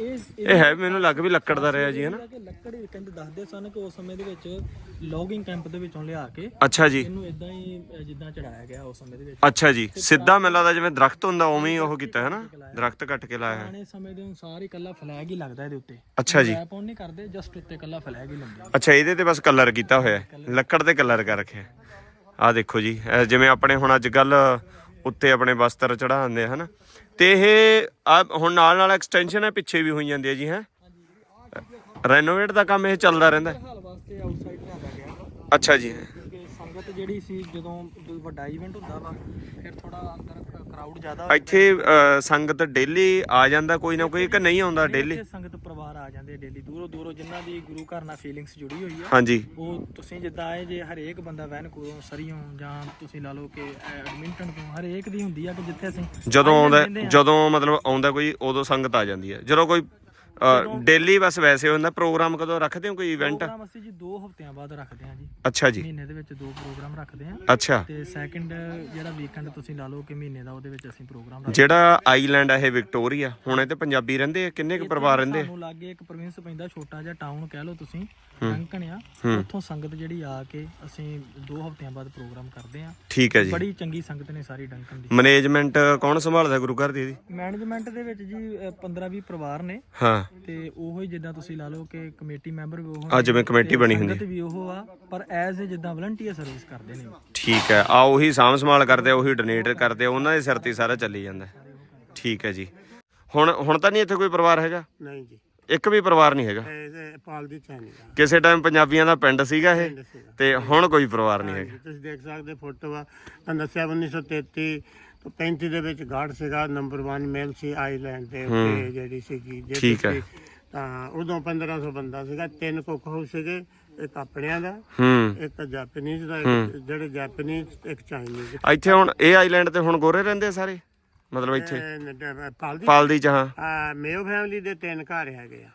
ਇਹ ਹੈ ਮੈਨੂੰ ਲੱਗ ਵੀ ਲੱਕੜ ਦਾ ਰਿਹਾ ਜੀ ਹਨਾ? ਕਿ ਲੱਕੜੀ ਕਹਿੰਦੇ ਦੱਸਦੇ ਸਨ ਕਿ ਉਸ ਸਮੇਂ ਦੇ ਵਿੱਚ ਲੌਗਿੰਗ ਕੈਂਪ ਦੇ ਵਿੱਚੋਂ ਲਿਆ ਕੇ ਅੱਛਾ ਜੀ। ਇਹਨੂੰ ਇਦਾਂ ਹੀ ਅ, ਜਿੱਦਾਂ ਚੜਾਇਆ ਗਿਆ ਉਸ ਸਮੇਂ ਦੇ ਵਿੱਚ। ਅੱਛਾ ਜੀ। ਸਿੱਧਾ ਮੈਨੂੰ ਲੱਗਦਾ ਜਿਵੇਂ ਦਰਖਤ ਹੁੰਦਾ ਉਵੇਂ ਹੀ ਉਹ ਕੀਤਾ ਹੈ ਨਾ ਦਰਖਤ ਕੱਟ ਕੇ ਲਾਇਆ ਹੈ। ਪੁਰਾਣੇ ਸਮੇਂ ਦੇ ਅਨੁਸਾਰ ਹੀ ਇਕੱਲਾ ਫਲੈਗ ਹੀ ਲੱਗਦਾ ਇਹਦੇ ਉੱਤੇ। ਅੱਛਾ ਜੀ। ਰੈਪ ਆਨ ਨਹੀਂ ਕਰਦੇ ਜਸਟ ਉੱਤੇ ਇਕੱਲਾ ਫਲੈਗ ਹੀ ਲਾਉਂਦੇ ਅੱਛਾ ਇਹਦੇ ਤੇ ਬਸ ਕਲਰ ਕੀਤਾ ਹੋਇਆ ਹੈ। ਲੱਕੜ ਤੇ ਕਲਰ ਕਰ ਰੱਖਿਆ ਹੈ। ਆ ਦੇਖੋ ਜੀ ਇਹ ਜਿਵੇਂ ਆਪਣੇ ਹੁਣ ਅੱਜ ਕੱਲ ਉੱਤੇ ਆਪਣੇ ਬਸਤਰ ਚੜਾਉਂਦੇ ਹਨਾ? ਤੇ ਇਹ ਆ ਹੁਣ ਨਾਲ ਨਾਲ ਐਕਸਟੈਂਸ਼ਨ ਹੈ ਪਿੱਛੇ ਵੀ ਹੋਈ ਜਾਂਦੀ ਹੈ ਜੀ ਹੈ? ਰੈਨੋਵੇਟ ਦਾ ਕੰਮ ਇਹ ਚੱਲਦਾ ਰਹਿੰਦਾ। ਹੈ? ਹਾਲ ਵਾਸਤੇ ਆਊਟਸਾਈਡ ਲਿਆਂਦਾ ਗਿਆ। ਅੱਛਾ ਜੀ ਕਿਉਂਕਿ ਸੰਗਤ ਜਿਹੜੀ ਸੀ ਜਦੋਂ ਵੱਡਾ ਇਵੈਂਟ ਹੁੰਦਾ ਵਾ ਫਿਰ ਥੋੜਾ ਅੰਦਰ ਕਰਾਊਡ ਜ਼ਿਆਦਾ ਇੱਥੇ ਅ, ਸੰਗਤ ਡੇਲੀ ਆ ਜਾਂਦਾ ਕੋਈ ਨਾ ਕੋਈ ਕਿ ਨਹੀਂ ਆਉਂਦਾ ਡੇਲੀ ਸੰਗਤ ਆ ਜਾਂਦੇ ਡੇਲੀ ਦੂਰੋਂ ਦੂਰੋਂ ਜਿਨ੍ਹਾਂ ਦੀ ਗੁਰੂ ਘਰ ਨਾਲ ਫੀਲਿੰਗਸ ਜੁੜੀ ਹੋਈ ਆ ਹਾਂਜੀ। ਉਹ ਤੁਸੀਂ ਜਿੱਦਾਂ ਆਏ ਜੇ ਹਰੇਕ ਬੰਦਾ ਵੈਨਕੂਵਰੋਂ ਸਰੀਓਂ ਜਾਂ ਤੁਸੀਂ ਲਾ ਲਓ ਕਿ ਐਡਮਿੰਟਨ ਤੋਂ ਹਰੇਕ ਦੀ ਹੁੰਦੀ ਆ ਕਿ ਜਿੱਥੇ ਅਸੀਂ ਜਦੋਂ ਆਉਂਦਾ। ਜਦੋਂ ਮਤਲਬ ਆਉਂਦਾ ਕੋਈ ਉਦੋਂ ਸੰਗਤ ਆ ਜਾਂਦੀ ਹੈ ਜਦੋਂ ਕੋਈ ਡੇਲੀ ਬਸ ਵੈਸੇ ਹੁੰਦਾ ਪ੍ਰੋਗਰਾਮ ਕਦੋਂ ਰੱਖਦੇ ਹੋ ਕੋਈ ਇਵੈਂਟ ਪ੍ਰੋਗਰਾਮ ਅਸੀਂ ਜੀ 2 ਹਫ਼ਤਿਆਂ ਬਾਅਦ ਰੱਖਦੇ ਹਾਂ ਜੀ। ਅੱਛਾ ਜੀ। ਮਹੀਨੇ ਦੇ ਵਿੱਚ ਦੋ ਪ੍ਰੋਗਰਾਮ ਰੱਖਦੇ ਹਾਂ। ਅੱਛਾ। ਤੇ ਸੈਕਿੰਡ ਜਿਹੜਾ ਵੀਕਐਂਡ ਤੁਸੀਂ ਲਾ ਲਓ ਕਿ ਮਹੀਨੇ ਦਾ ਉਹਦੇ ਵਿੱਚ ਅਸੀਂ ਪ੍ਰੋਗਰਾਮ ਰੱਖਦੇ ਜਿਹੜਾ ਆਈਲੈਂਡ ਹੈ ਇਹ ਵਿਕਟੋਰੀਆ ਹੁਣ ਇਹ ਤੇ ਪੰਜਾਬੀ ਰਹਿੰਦੇ ਆ ਕਿੰਨੇ ਕੁ ਪਰਿਵਾਰ ਰਹਿੰਦੇ ਆ? ਸਾਨੂੰ ਲਾਗੇ ਇੱਕ ਪ੍ਰੋਵਿੰਸ ਪੈਂਦਾ ਛੋਟਾ ਜਿਹਾ ਟਾਊਨ ਕਹਿ ਲਓ ਤੁਸੀਂ ਲੰਕਣ ਆ। ਉੱਥੋਂ ਸੰਗਤ ਜਿਹੜੀ ਆ ਕੇ ਅਸੀਂ 2 ਹਫ਼ਤਿਆਂ ਬਾਅਦ ਪ੍ਰੋਗਰਾਮ ਕਰਦੇ ਹਾਂ। ਠੀਕ ਹੈ ਜੀ। ਬੜੀ ਚੰਗੀ ਸੰਗਤ ਨੇ ਸਾਰੀ ਡੰਕਨ ਦੀ। ਮੈਨੇਜਮੈਂਟ ਕੌਣ ਸੰਭਾਲਦਾ ਗੁਰੂ ਘਰ ਦੀ ਇਹਦੀ? ਮੈਨੇਜਮੈਂਟ ਦੇ ਵਿੱਚ ਜੀ 15-20 ਪਰਿਵਾਰ ਨੇ। ਹਾਂ। ਤੇ ਉਹੋ ਹੀ ਜਿੱਦਾਂ ਤੁਸੀਂ ਲਾ ਲਓ ਕਿ ਕਮੇਟੀ ਮੈਂਬਰ ਵੀ ਉਹ ਆ ਜਿਵੇਂ ਕਮੇਟੀ ਬਣੀ ਹੁੰਦੀ। ਸੰਗਤ ਵੀ ਉਹ ਆ ਪਰ ਐਜ਼ ਜਿੱਦਾਂ ਵਲੰਟੀਅਰ ਸਰਵਿਸ ਕਰਦੇ ਨੇ ਉਹ। ਠੀਕ ਹੈ ਆ ਉਹੀ ਸਾਂਭ ਸੰਭਾਲ ਕਰਦੇ ਆ ਉਹੀ ਡੋਨੇਟ ਕਰਦੇ ਆ ਉਹਨਾਂ ਦੇ ਸਿਰ ਤੇ ਹੀ ਸਾਰਾ ਚੱਲੀ ਜਾਂਦਾ। ਹੈ। ਠੀਕ ਹੈ ਜੀ। ਹੁਣ ਹੁਣ ਤਾਂ ਨਹੀਂ ਇੱਥੇ ਕੋਈ ਪਰਿਵਾਰ ਹੈਗਾ? ਨਹੀਂ ਜੀ। ਇੱਕ ਵੀ ਪਰਿਵਾਰ ਨਹੀਂ ਹੈਗਾ? ਇਹ ਇਹ ਪਾਲ ਦੀ ਚੈਨੀ ਦਾ ਕਿਸੇ ਟਾਈਮ ਪੰਜਾਬੀਆਂ ਦਾ ਪਿੰਡ ਸੀਗਾ ਇਹ। ਤੇ ਹੁਣ ਕੋਈ ਪਰਿਵਾਰ ਨਹੀਂ ਹੈਗਾ। ਤੁਸੀਂ ਦੇਖ ਸਕਦੇ ਫੋਟੋ ਆ ਤਾਂ ਦੱਸਿਆ 1933 ਤੋਂ 35 ਦੇ ਵਿੱਚ ਗਾਰਡ ਸੀਗਾ ਨੰਬਰ 1 ਮੇਲ ਸੀ ਆਈਲੈਂਡ ਦੇ ਉੱਤੇ ਜਿਹੜੀ ਸੀਗੀ ਜੇ ਠੀਕ ਹੈ। ਤੁਸੀਂ- ਤਾਂ ਉਦੋਂ 1500 ਬੰਦਾ ਸੀਗਾ ਤਿੰਨ ਕੁੱਕ ਹਾਊਸ ਸੀਗੇ ਇੱਕ ਆਪਣਿਆਂ ਦਾ ਹੂੰ। ਇੱਕ ਜਾਪਾਨੀਜ਼ ਦਾ ਇੱਕ ਜਿਹੜੇ ਜਾਪਾਨੀਜ਼ ਇੱਕ ਚਾਈਨੀਜ਼ ਇੱਥੇ ਹੁਣ ਇਹ ਆਈਲੈਂਡ ਤੇ ਹੁਣ ਗੋਰੇ ਰਹਿੰਦੇ ਆ ਸਾਰੇ? ਮਤਲਬ ਇੱਥੇ? ਪਾਲਦੀ? ਚ ਹਾਂ। ਆ ਮੇਓ ਫੈਮਿਲੀ ਦੇ ਤਿੰਨ ਘਰ ਹੈਗੇ ਆ।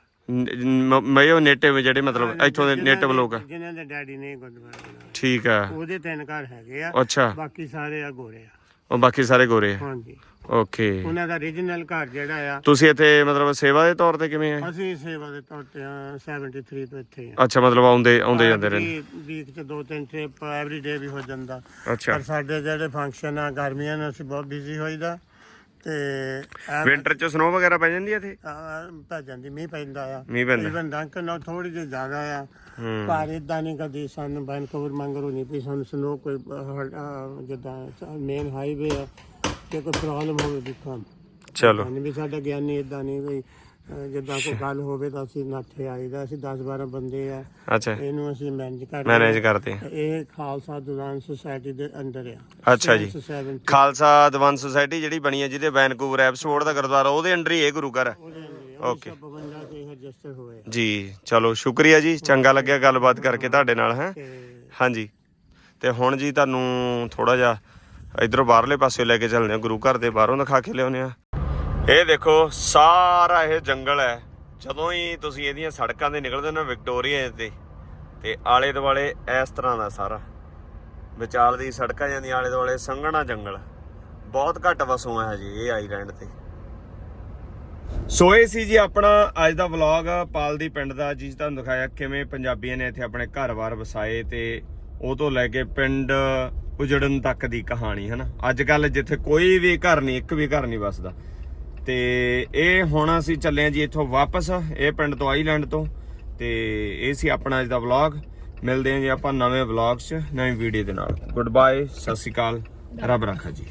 ਮਯੋ ਨੇਟਿਵ ਜਿਹੜੇ ਮਤਲਬ ਇੱਥੋਂ ਦੇ ਨੇਟਿਵ ਲੋਕ ਆ। ਜਿਨ੍ਹਾਂ ਦੇ ਡੈਡੀ ਨੇ ਗੁਰਦੁਆਰਾ ਬਣਾਇਆ। ਠੀਕ ਆ। ਉਹਦੇ ਤਿੰਨ ਘਰ ਹੈਗੇ ਆ। ਅੱਛਾ। ਬਾਕੀ ਸਾਰੇ ਆ ਗੋਰੇ ਆ। ਉਹ ਬਾਕੀ ਸਾਰੇ ਗੋਰੇ ਆ। ਹਾਂਜੀ। ਓਕੇ। ਉਹਨਾਂ ਦਾ ਰੀਜਨਲ ਘਰ ਜਿਹੜਾ ਆ। ਤੁਸੀਂ ਇੱਥੇ ਮਤਲਬ ਸੇਵਾ ਦੇ ਤੌਰ ਤੇ ਕਿਵੇਂ ਆ? ਅਸੀਂ ਸੇਵਾ ਦੇ ਤੌਰ ਤੇ ਆ 73 ਤੋਂ ਇੱਥੇ ਆ। ਅੱਛਾ ਮਤਲਬ ਆਉਂਦੇ ਆਉਂਦੇ ਜਾਂਦੇ ਰਹਿੰਦੇ। ਵੀਕ ਚ ਦੋ ਤਿੰਨ ਟ੍ਰਿਪ ਐਵਰੀ ਡੇ ਵੀ ਹੋ ਜਾਂਦਾ। ਅੱਛਾ। ਪਰ ਸਾਡੇ ਜਿਹੜੇ ਫੰਕਸ਼ਨ ਆ ਗਰਮੀਆਂ ਨੂੰ ਅਸੀਂ ਬਹੁਤ ਬਿਜ਼ੀ ਹੋਈਦਾ। ਤੇ ਐ- ਵਿੰਟਰ ਚ ਸਨੋ ਵਗੈਰਾ ਪੈ ਜਾਂਦੀ ਆ ਇੱਥੇ? ਆ, ਪੈ ਜਾਂਦੀ ਮੀਂਹ ਪੈਂਦਾ ਆ। ਮੀਂਹ ਪੈਂਦਾ। ਇਵਨ ਡੰਕਨ ਨਾਲ ਥੋੜੀ ਜਿਹੀ ਜ਼ਿਆਦਾ ਆ। ਹੂੰ। ਪਰ ਇਦਾਂ ਨਹੀਂ ਕਦੀ ਸਾਨੂੰ ਵੈਨਕੂਵਰ ਮੰਗਰੋ ਨਹੀਂ ਪਈ ਸਾਨੂੰ ਸਨੋ ਕੋਈ ਅਹ, ਅਹ, ਜਿੱਦਾਂ ਮੇਨ ਹਾਈਵੇ ਆ ਤੇ ਕੋਈ ਪ੍ਰੋਬਲਮ ਹੋਵੇ ਕੰਮ ਚਲੋ। ਨਹੀਂ ਵੀ ਸਾਡਾ ਗਿਆਨੀ ਇਦਾਂ ਨਹੀਂ ਵੀ ਅਹ, ਜਿੱਦਾਂ ਕੋਈ ਗੱਲ ਹੋਵੇ ਤਾਂ ਅਸੀਂ ਨਾਠੇ ਆਈਦਾ ਅਸੀਂ 10 12 ਬੰਦੇ ਆ। ਅੱਛਾ। ਇਹਨੂੰ ਅਸੀਂ ਮੈਨੇਜ ਕਰਦੇ ਮੈਨੇਜ ਕਰਦੇ ਆ। ਇਹ ਖਾਲਸਾ ਦੁਲਾਨ ਸੁਸਾਇਟੀ ਦੇ ਅੰਦਰ ਆ। ਅੱਛਾ ਜੀ। 70 ਖਾਲਸਾ ਦਵਨ ਸੁਸਾਇਟੀ ਜਿਹੜੀ ਬਣੀ ਹੈ ਜਿਹਦੇ ਵੈਨਕੂਵਰ ਐਪਸਫੋਰਡ ਦਾ ਗੁਰਦੁਆਰਾ ਉਹਦੇ ਅੰਡਰ ਹੀ ਇਹ ਗੁਰੂ ਘਰ ਹੈ ਓਕੇ 52 ਤੇ ਰਜਿਸਟਰ ਹੋਏ ਆ। ਜੀ ਚਲੋ ਸ਼ੁਕਰੀਆ ਜੀ। ਚੰਗਾ ਲੱਗਿਆ ਗੱਲਬਾਤ ਕਰਕੇ ਤੁਹਾਡੇ ਨਾਲ ਹੈ? ਤੇ ਹਾਂਜੀ। ਤੇ ਹੁਣ ਜੀ ਤੁਹਾਨੂੰ ਥੋੜਾ ਜਿਹਾ ਇਧਰੋਂ ਬਾਹਰਲੇ ਪਾਸੇ ਲੈ ਕੇ ਚੱਲਦੇ ਆ ਗੁਰੂ ਘਰ ਦੇ ਬਾਹਰੋਂ ਦਿਖਾ ਕੇ ਲਿਆਉਂਦੇ ਆ। ਇਹ ਦੇਖੋ, ਸਾਰਾ ਇਹ ਜੰਗਲ ਹੈ। ਜਦੋਂ ਹੀ ਤੁਸੀਂ ਇਹਦੀਆਂ ਸੜਕਾਂ ਤੇ ਨਿਕਲਦੇ ਹੋ ਨਾ ਵਿਕਟੋਰੀਆ ਤੇ ਤੇ ਆਲੇ ਦੁਆਲੇ ਇਸ ਤਰ੍ਹਾਂ ਦਾ ਸਾਰਾ। ਵਿਚਾਲ ਦੀ ਸੜਕਾਂ ਜਾਂਦੀਆਂ ਆਲੇ ਦੁਆਲੇ ਸੰਘਣਾ ਜੰਗਲ। ਬਹੁਤ ਘੱਟ ਵਸੋਂ ਹੈ ਜੀ ਇਹ ਆਈਲੈਂਡ ਤੇ। ਸੋ ਇਹ ਸੀ ਜੀ ਆਪਣਾ ਅੱਜ ਦਾ ਵਲੌਗ ਪਾਲਦੀ ਪਿੰਡ ਦਾ ਜੀ ਤੁਹਾਨੂੰ ਦਿਖਾਇਆ ਕਿਵੇਂ ਪੰਜਾਬੀਆਂ ਨੇ ਇੱਥੇ ਆਪਣੇ ਘਰ-ਬਾਰ ਵਸਾਏ ਤੇ ਉਹ ਤੋਂ ਲੈ ਕੇ ਪਿੰਡ ਉਜੜਨ ਤੱਕ ਦੀ ਕਹਾਣੀ, ਹਨਾ? ਅੱਜ ਕੱਲ ਜਿੱਥੇ ਕੋਈ ਵੀ ਘਰ ਨਹੀਂ, ਇੱਕ ਵੀ ਘਰ ਨਹੀਂ ਵਸਦਾ। ਤੇ ਇਹ ਹੁਣ ਅਸੀਂ ਚੱਲੇ ਹਾਂ ਜੀ ਇੱਥੋਂ ਵਾਪਸ, ਇਹ ਪਿੰਡ ਤੋਂ ਆਈਲੈਂਡ ਤੋਂ, ਤੇ ਇਹ ਸੀ ਆਪਣਾ ਅੱਜ ਦਾ ਵਲੌਗ। ਮਿਲਦੇ ਹਾਂ ਜੀ ਆਪਾਂ ਨਵੇਂ ਵਲੌਗ 'ਚ, ਨਵੀਂ ਵੀਡੀਓ ਦੇ ਨਾਲ। ਗੁੱਡ ਬਾਏ ਸਤਿ ਸ਼੍ਰੀ ਅਕਾਲ, ਰੱਬ ਰੱਖਾ ਜੀ।